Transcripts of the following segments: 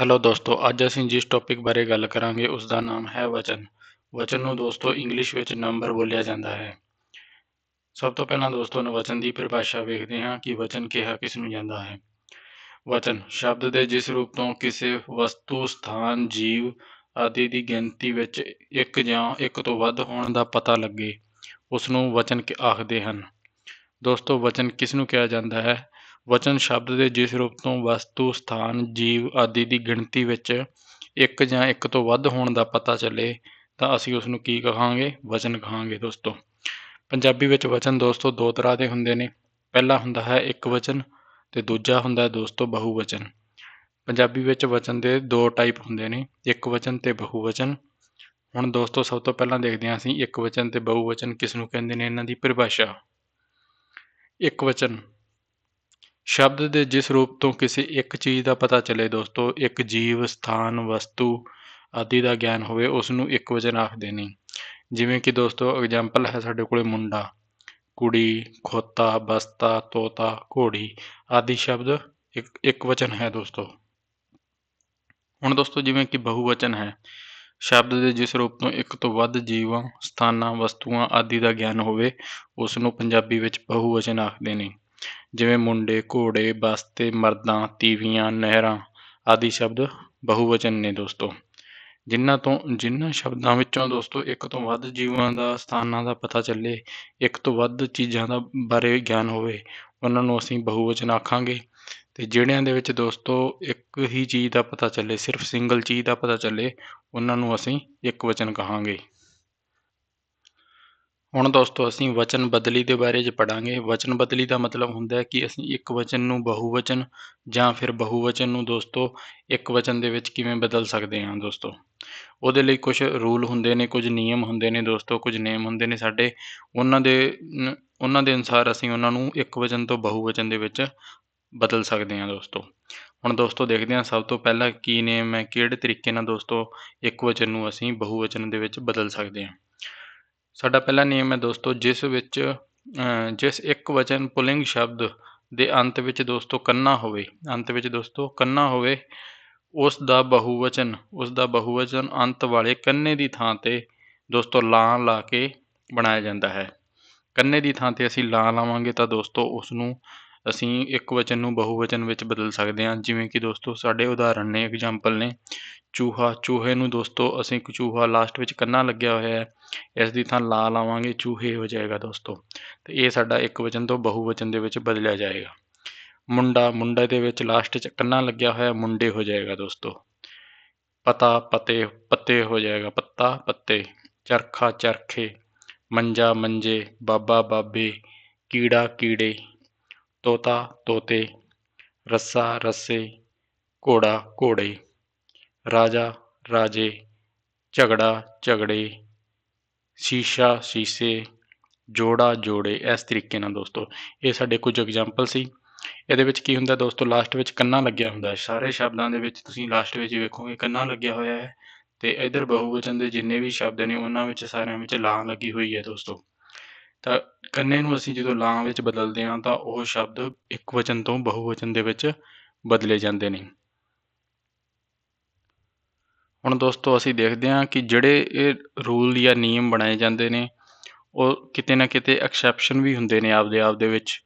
Hello ਦੋਸਤੋ, ਅੱਜ ਅਸੀਂ ਜਿਸ ਟੌਪਿਕ ਬਾਰੇ ਗੱਲ ਕਰਾਂਗੇ ਉਸ ਦਾ ਨਾਮ ਹੈ ਵਚਨ। ਵਚਨ ਨੂੰ ਦੋਸਤੋ ਇੰਗਲਿਸ਼ ਵਿੱਚ ਨੰਬਰ ਬੋਲਿਆ ਜਾਂਦਾ ਹੈ। ਸਭ ਤੋਂ ਪਹਿਲਾਂ ਦੋਸਤੋ ਨੂੰ ਵਚਨ ਦੀ ਪਰਿਭਾਸ਼ਾ ਵੇਖਦੇ ਹਾਂ ਕਿ ਵਚਨ ਕਿਹਾ ਕਿਸ ਨੂੰ ਜਾਂਦਾ ਹੈ। ਵਚਨ, ਸ਼ਬਦ ਦੇ ਜਿਸ ਰੂਪ ਤੋਂ ਕਿਸੇ ਵਸਤੂ, ਸਥਾਨ, ਜੀਵ ਆਦਿ ਦੀ ਗਿਣਤੀ ਵਿੱਚ ਇੱਕ ਜਾਂ ਇੱਕ ਤੋਂ ਵੱਧ ਹੋਣ ਦਾ ਪਤਾ ਲੱਗੇ ਉਸ ਨੂੰ ਵਚਨ ਆਖਦੇ ਹਨ। ਦੋਸਤੋ, ਵਚਨ ਕਿਸ ਨੂੰ ਕਿਹਾ ਜਾਂਦਾ ਹੈ? ਵਚਨ ਸ਼ਬਦ ਦੇ ਜਿਸ ਰੂਪ ਤੋਂ ਵਸਤੂ, ਸਥਾਨ, ਜੀਵ ਆਦਿ ਦੀ ਗਿਣਤੀ ਵਿੱਚ ਇੱਕ ਜਾਂ ਇੱਕ ਤੋਂ ਵੱਧ ਹੋਣ ਦਾ ਪਤਾ ਚੱਲੇ, ਤਾਂ ਅਸੀਂ ਉਸ ਨੂੰ ਕੀ ਕਹਾਂਗੇ? ਵਚਨ ਕਹਾਂਗੇ ਦੋਸਤੋ। ਪੰਜਾਬੀ ਵਿੱਚ ਵਚਨ ਦੋਸਤੋ ਦੋ ਤਰ੍ਹਾਂ ਦੇ ਹੁੰਦੇ ਨੇ। ਪਹਿਲਾ ਹੁੰਦਾ ਹੈ ਇੱਕ ਵਚਨ ਤੇ ਦੂਜਾ ਹੁੰਦਾ ਹੈ ਦੋਸਤੋ ਬਹੁਵਚਨ। ਪੰਜਾਬੀ ਵਿੱਚ ਵਚਨ ਦੇ ਦੋ ਟਾਈਪ ਹੁੰਦੇ ਨੇ, ਇੱਕ ਵਚਨ ਤੇ ਬਹੁਵਚਨ। ਹੁਣ ਦੋਸਤੋ ਸਭ ਤੋਂ ਪਹਿਲਾਂ ਦੇਖਦੇ ਹਾਂ ਅਸੀਂ ਇੱਕ ਵਚਨ ਤੇ ਬਹੁਵਚਨ ਕਿਸ ਨੂੰ ਕਹਿੰਦੇ ਨੇ, ਇਹਨਾਂ ਦੀ ਪਰਿਭਾਸ਼ਾ। ਇੱਕ ਵਚਨ ਸ਼ਬਦ ਦੇ ਜਿਸ ਰੂਪ ਤੋਂ ਕਿਸੇ ਇੱਕ ਚੀਜ਼ ਦਾ ਪਤਾ ਚੱਲੇ ਦੋਸਤੋ, ਇੱਕ ਜੀਵ, ਸਥਾਨ, ਵਸਤੂ ਆਦਿ ਦਾ ਗਿਆਨ ਹੋਵੇ ਉਸ ਨੂੰ ਇੱਕ ਵਚਨ ਆਖਦੇ ਨੇ। ਜਿਵੇਂ ਕਿ ਦੋਸਤੋ ਐਗਜ਼ਾਮਪਲ ਹੈ ਸਾਡੇ ਕੋਲੇ ਮੁੰਡਾ, ਕੁੜੀ, ਖੋਤਾ, ਬਸਤਾ, ਤੋਤਾ, ਘੋੜੀ ਆਦਿ ਸ਼ਬਦ ਇੱਕ ਇੱਕ ਵਚਨ ਹੈ ਦੋਸਤੋ। ਹੁਣ ਦੋਸਤੋ, ਜਿਵੇਂ ਕਿ ਬਹੁਵਚਨ ਹੈ, ਸ਼ਬਦ ਦੇ ਜਿਸ ਰੂਪ ਤੋਂ ਇੱਕ ਤੋਂ ਵੱਧ ਜੀਵਾਂ, ਸਥਾਨਾਂ, ਵਸਤੂਆਂ ਆਦਿ ਦਾ ਗਿਆਨ ਹੋਵੇ ਉਸ ਨੂੰ ਪੰਜਾਬੀ ਵਿੱਚ ਬਹੁਵਚਨ ਆਖਦੇ ਨੇ। ਜਿਵੇਂ ਮੁੰਡੇ, ਘੋੜੇ, ਬਸਤੇ, ਮਰਦਾਂ, ਤੀਵੀਆਂ, ਨਹਿਰਾਂ ਆਦਿ ਸ਼ਬਦ ਬਹੁਵਚਨ ਨੇ ਦੋਸਤੋ। ਜਿਨ੍ਹਾਂ ਤੋਂ, ਜਿਨ੍ਹਾਂ ਸ਼ਬਦਾਂ ਵਿੱਚੋਂ ਦੋਸਤੋ ਇੱਕ ਤੋਂ ਵੱਧ ਜੀਵਾਂ ਦਾ ਸਥਾਨਾਂ ਦਾ ਪਤਾ ਚੱਲੇ, ਇੱਕ ਤੋਂ ਵੱਧ ਚੀਜ਼ਾਂ ਦਾ ਬਾਰੇ ਗਿਆਨ ਹੋਵੇ, ਉਹਨਾਂ ਨੂੰ ਅਸੀਂ ਬਹੁਵਚਨ ਆਖਾਂਗੇ। ਤੇ ਜਿਹੜਿਆਂ ਦੇ ਵਿੱਚ ਦੋਸਤੋ ਇੱਕ ਹੀ ਚੀਜ਼ ਦਾ ਪਤਾ ਚੱਲੇ, ਸਿਰਫ ਸਿੰਗਲ ਚੀਜ਼ ਦਾ ਪਤਾ ਚੱਲੇ, ਉਹਨਾਂ ਨੂੰ ਅਸੀਂ ਇੱਕ ਵਚਨ ਕਹਾਂਗੇ। ਹੁਣ ਦੋਸਤੋ, ਅਸੀਂ ਵਚਨ ਬਦਲੀ ਦੇ ਬਾਰੇ 'ਚ ਪੜਾਂਗੇ, ਵਚਨ ਬਦਲੀ ਦਾ ਮਤਲਬ ਹੁੰਦਾ ਹੈ ਕਿ ਅਸੀਂ ਇੱਕ ਵਚਨ ਨੂੰ ਬਹੁਵਚਨ ਜਾਂ ਫਿਰ ਬਹੁਵਚਨ ਨੂੰ ਦੋਸਤੋ, ਇੱਕ ਵਚਨ ਦੇ ਵਿੱਚ ਕਿਵੇਂ ਬਦਲ ਸਕਦੇ ਹਾਂ ਦੋਸਤੋ? ਉਹਦੇ ਲਈ ਕੁਝ ਰੂਲ ਹੁੰਦੇ ਨੇ, ਕੁਝ ਨਿਯਮ ਹੁੰਦੇ ਨੇ ਦੋਸਤੋ, ਕੁਝ ਨੇਮ ਹੁੰਦੇ ਨੇ ਸਾਡੇ। ਉਹਨਾਂ ਦੇ ਉਹਨਾਂ ਦੇ ਅਨੁਸਾਰ ਅਸੀਂ ਉਹਨਾਂ ਨੂੰ ਇੱਕ ਵਚਨ ਤੋਂ ਬਹੁਵਚਨ ਦੇ ਵਿੱਚ ਬਦਲ ਸਕਦੇ ਹਾਂ ਦੋਸਤੋ। ਹੁਣ ਦੋਸਤੋ, ਦੇਖਦੇ ਹਾਂ ਸਭ ਤੋਂ ਪਹਿਲਾਂ ਕੀ ਨੇਮ ਹੈ, ਕਿਹੜੇ ਤਰੀਕੇ ਨਾਲ ਦੋਸਤੋ ਇੱਕ ਵਚਨ ਨੂੰ ਅਸੀਂ ਬਹੁਵਚਨ ਦੇ ਵਿੱਚ ਬਦਲ ਸਕਦੇ ਹਾਂ। ਸਾਡਾ ਪਹਿਲਾ ਨਿਯਮ ਹੈ ਦੋਸਤੋ, ਜਿਸ ਵਿੱਚ ਜਿਸ ਇੱਕ ਵਚਨ ਪੁਲਿੰਗ ਸ਼ਬਦ ਦੇ ਅੰਤ ਵਿੱਚ ਦੋਸਤੋ ਕੰਨਾ ਹੋਵੇ, ਅੰਤ ਵਿੱਚ ਦੋਸਤੋ ਕੰਨਾ ਹੋਵੇ, ਉਸ ਦਾ ਬਹੁਵਚਨ, ਉਸ ਦਾ ਬਹੁਵਚਨ ਅੰਤ ਵਾਲੇ ਕੰਨੇ ਦੀ ਥਾਂ ਤੇ ਦੋਸਤੋ ਲਾਂ ਲਾ ਕੇ ਬਣਾਇਆ ਜਾਂਦਾ ਹੈ। ਕੰਨੇ ਦੀ ਥਾਂ ਤੇ ਅਸੀਂ ਲਾਂ ਲਾਵਾਂਗੇ ਤਾਂ ਦੋਸਤੋ ਉਸ ਨੂੰ ਅਸੀਂ ਇੱਕ ਵਚਨ ਨੂੰ ਬਹੁਵਚਨ ਵਿੱਚ ਬਦਲ ਸਕਦੇ ਹਾਂ। ਜਿਵੇਂ ਕਿ ਦੋਸਤੋ, ਸਾਡੇ ਉਦਾਹਰਣ ਨੇ ਐਗਜ਼ਾਮਪਲ ਨੇ, ਚੂਹਾ, ਚੂਹੇ ਨੂੰ ਦੋਸਤੋ, ਅਸੀਂ ਇੱਕ ਚੂਹਾ ਲਾਸਟ ਵਿੱਚ ਕੰਨਾ ਲੱਗਿਆ ਹੋਇਆ ਹੈ। ਇਸ ਦੀ ਥਾਂ ਲਾ ਲਾਵਾਂਗੇ, ਚੂਹੇ ਹੋ ਜਾਏਗਾ ਦੋਸਤੋ। ਤੇ ਇਹ ਸਾਡਾ ਇੱਕ ਵਚਨ ਤੋਂ ਬਹੁਵਚਨ ਦੇ ਵਿੱਚ ਬਦਲਿਆ ਜਾਏਗਾ। ਮੁੰਡਾ, ਮੁੰਡੇ ਦੇ ਵਿੱਚ ਲਾਸਟ 'ਚ ਕੰਨਾ ਲੱਗਿਆ ਹੋਇਆ, ਮੁੰਡੇ ਹੋ ਜਾਏਗਾ ਦੋਸਤੋ। ਪਤਾ, ਪਤੇ, ਪੱਤੇ ਹੋ ਜਾਏਗਾ, ਪੱਤਾ, ਪੱਤੇ। ਚਰਖਾ, ਚਰਖੇ। ਮੰਜਾ, ਮੰਜੇ, ਬਾਬਾ, ਬਾਬੇ। ਕੀੜਾ, ਕੀੜੇ। ਤੋਤਾ, ਤੋਤੇ, ਰੱਸਾ, ਰੱਸੇ, ਘੋੜਾ, ਘੋੜੇ, ਰਾਜਾ, ਰਾਜੇ, ਝਗੜਾ, ਝਗੜੇ, ਸ਼ੀਸ਼ਾ, ਸ਼ੀਸ਼ੇ, ਜੋੜਾ, ਜੋੜੇ, ਇਸ ਤਰੀਕੇ ਨਾਲ ਦੋਸਤੋ। ਇਹ ਸਾਡੇ ਕੁਝ ਐਗਜ਼ਾਮਪਲ ਸੀ। ਇਹਦੇ ਵਿੱਚ ਕੀ ਹੁੰਦਾ ਦੋਸਤੋ ਲਾਸਟ ਵਿੱਚ ਕੰਨਾ ਲੱਗਿਆ ਹੁੰਦਾ ਹੈ। ਸਾਰੇ ਸ਼ਬਦਾਂ ਦੇ ਵਿੱਚ ਤੁਸੀਂ ਲਾਸਟ ਵਿੱਚ ਵੇਖੋਗੇ, ਕੰਨਾ ਲੱਗਿਆ ਹੋਇਆ ਹੈ ਤੇ ਇਧਰ ਬਹੁਵਚਨ ਦੇ ਜਿੰਨੇ ਵੀ ਸ਼ਬਦ ਨੇ, ਉਹਨਾਂ ਵਿੱਚ ਸਾਰਿਆਂ ਵਿੱਚ ਲਾਂ ਲੱਗੀ ਹੋਈ ਹੈ ਦੋਸਤੋ। ਤਾਂ ਕੰਨੇ ਨੂੰ ਅਸੀਂ ਜਦੋਂ ਲਾਂ ਵਿੱਚ ਬਦਲਦੇ ਹਾਂ ਤਾਂ ਉਹ ਸ਼ਬਦ ਇੱਕ ਵਚਨ ਤੋਂ ਬਹੁਵਚਨ ਦੇ ਵਿੱਚ ਬਦਲੇ ਜਾਂਦੇ ਨੇ। ਹੁਣ ਦੋਸਤੋ ਅਸੀਂ ਦੇਖਦੇ ਹਾਂ ਕਿ ਜਿਹੜੇ ਇਹ ਰੂਲ ਜਾਂ ਨਿਯਮ ਬਣਾਏ ਜਾਂਦੇ ਨੇ, ਉਹ ਕਿਤੇ ਨਾ ਕਿਤੇ ਐਕਸੈਪਸ਼ਨ ਵੀ ਹੁੰਦੇ ਨੇ ਆਪਦੇ ਆਪ ਦੇ ਵਿੱਚ।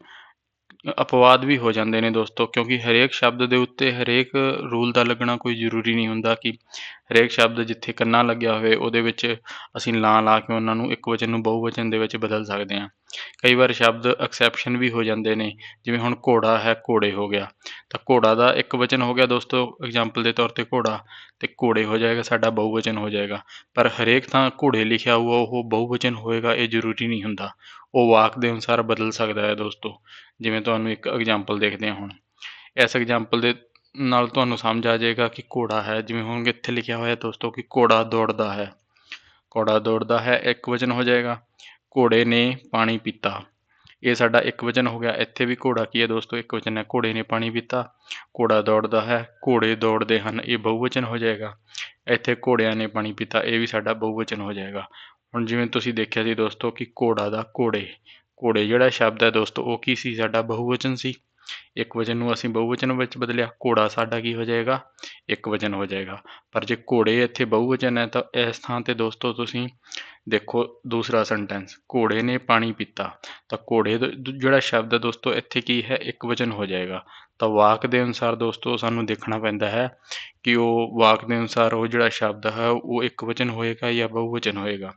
ਅਪਵਾਦ ਵੀ ਹੋ ਜਾਂਦੇ ਨੇ ਦੋਸਤੋ, ਕਿਉਂਕਿ ਹਰੇਕ ਸ਼ਬਦ ਦੇ ਉੱਤੇ ਹਰੇਕ ਰੂਲ ਦਾ ਲੱਗਣਾ ਕੋਈ ਜ਼ਰੂਰੀ ਨਹੀਂ ਹੁੰਦਾ ਕਿ ਹਰੇਕ ਸ਼ਬਦ ਜਿੱਥੇ ਕੰਨਾ ਲੱਗਿਆ ਹੋਵੇ, ਉਹਦੇ ਵਿੱਚ ਅਸੀਂ ਲਾਂ ਲਾ ਕੇ ਉਹਨਾਂ ਨੂੰ ਇੱਕ ਵਚਨ ਨੂੰ ਬਹੁਵਚਨ ਦੇ ਵਿੱਚ ਬਦਲ ਸਕਦੇ ਹਾਂ। ਕਈ ਵਾਰ ਸ਼ਬਦ ਐਕਸੈਪਸ਼ਨ ਵੀ ਹੋ ਜਾਂਦੇ ਨੇ, ਜਿਵੇਂ ਹੁਣ ਘੋੜਾ ਹੈ, ਘੋੜੇ ਹੋ ਗਿਆ। ਤਾਂ ਘੋੜਾ ਦਾ ਇੱਕ ਵਚਨ ਹੋ ਗਿਆ ਦੋਸਤੋ ਐਗਜ਼ਾਮਪਲ ਦੇ ਤੌਰ ਤੇ ਘੋੜਾ, ਤੇ ਘੋੜੇ ਹੋ ਜਾਏਗਾ, ਸਾਡਾ ਬਹੁਵਚਨ ਹੋ ਜਾਏਗਾ। ਪਰ ਹਰੇਕ ਥਾਂ ਘੋੜੇ ਲਿਖਿਆ ਹੋਊਗਾ, ਉਹ ਬਹੁਵਚਨ ਹੋਏਗਾ, ਇਹ ਜ਼ਰੂਰੀ ਨਹੀਂ ਹੁੰਦਾ। ਉਹ ਵਾਕ ਦੇ ਅਨੁਸਾਰ ਬਦਲ ਸਕਦਾ ਹੈ ਦੋਸਤੋ, ਜਿਵੇਂ ਤੁਹਾਨੂੰ ਇੱਕ ਐਗਜ਼ਾਮਪਲ ਦੇਖਦੇ ਹਾਂ ਹੁਣ। ਇਸ ਐਗਜ਼ਾਮਪਲ ਦੇ ਨਾਲ ਤੁਹਾਨੂੰ ਸਮਝ ਆ ਜਾਏਗਾ ਕਿ ਘੋੜਾ ਹੈ, ਜਿਵੇਂ ਹੁਣ ਇੱਥੇ ਲਿਖਿਆ ਹੋਇਆ ਦੋਸਤੋ ਕਿ ਘੋੜਾ ਦੌੜਦਾ ਹੈ। ਘੋੜਾ ਦੌੜਦਾ ਹੈ, ਇੱਕ ਵਚਨ ਹੋ ਜਾਏਗਾ, ਘੋੜੇ ਨੇ ਪਾਣੀ ਪੀਤਾ। ਇਹ ਸਾਡਾ ਇੱਕ ਵਚਨ ਹੋ ਗਿਆ, ਇੱਥੇ ਵੀ ਘੋੜਾ ਕੀ ਹੈ ਦੋਸਤੋ, ਇੱਕ ਵਚਨ ਹੈ, ਘੋੜੇ ਨੇ ਪਾਣੀ ਪੀਤਾ। ਘੋੜਾ ਦੌੜਦਾ ਹੈ, ਘੋੜੇ ਦੌੜਦੇ ਹਨ, ਇਹ ਬਹੁਵਚਨ ਹੋ ਜਾਏਗਾ। ਇੱਥੇ ਘੋੜਿਆਂ ਨੇ ਪਾਣੀ ਪੀਤਾ, ਇਹ ਵੀ ਸਾਡਾ ਬਹੁਵਚਨ ਹੋ ਜਾਏਗਾ। ਹੁਣ ਜਿਵੇਂ ਤੁਸੀਂ ਦੇਖਿਆ ਸੀ ਦੋਸਤੋ ਕਿ ਘੋੜਾ ਦਾ ਘੋੜੇ ਘੋੜੇ ਜਿਹੜਾ ਸ਼ਬਦ ਹੈ ਦੋਸਤੋ ਉਹ ਕੀ ਸੀ? ਸਾਡਾ ਬਹੁਵਚਨ ਸੀ। ਇੱਕ ਵਚਨ ਨੂੰ ਅਸੀਂ ਬਹੁਵਚਨ ਵਿੱਚ ਬਦਲਿਆ, ਘੋੜਾ ਸਾਡਾ ਕੀ ਹੋ ਜਾਏਗਾ? ਇੱਕ ਵਚਨ ਹੋ ਜਾਏਗਾ। ਪਰ ਜੇ ਘੋੜੇ ਇੱਥੇ ਬਹੁਵਚਨ ਹੈ ਤਾਂ ਇਸ ਥਾਂ ਤੇ ਦੋਸਤੋ ਤੁਸੀਂ ਦੇਖੋ ਦੂਸਰਾ ਸੈਂਟੈਂਸ ਘੋੜੇ ਨੇ ਪਾਣੀ ਪੀਤਾ। ਤਾਂ ਘੋੜੇ ਜਿਹੜਾ ਸ਼ਬਦ ਹੈ ਦੋਸਤੋ ਇੱਥੇ ਕੀ ਹੈ? ਇੱਕ ਵਚਨ ਹੋ ਜਾਏਗਾ। ਤਾਂ ਵਾਕ ਦੇ ਅਨੁਸਾਰ ਦੋਸਤੋ ਸਾਨੂੰ ਦੇਖਣਾ ਪੈਂਦਾ ਹੈ ਕਿ ਉਹ ਵਾਕ ਦੇ ਅਨੁਸਾਰ ਉਹ ਜਿਹੜਾ ਸ਼ਬਦ ਹੈ ਉਹ ਇੱਕ ਵਚਨ ਹੋਏਗਾ ਜਾਂ ਬਹੁਵਚਨ ਹੋਏਗਾ।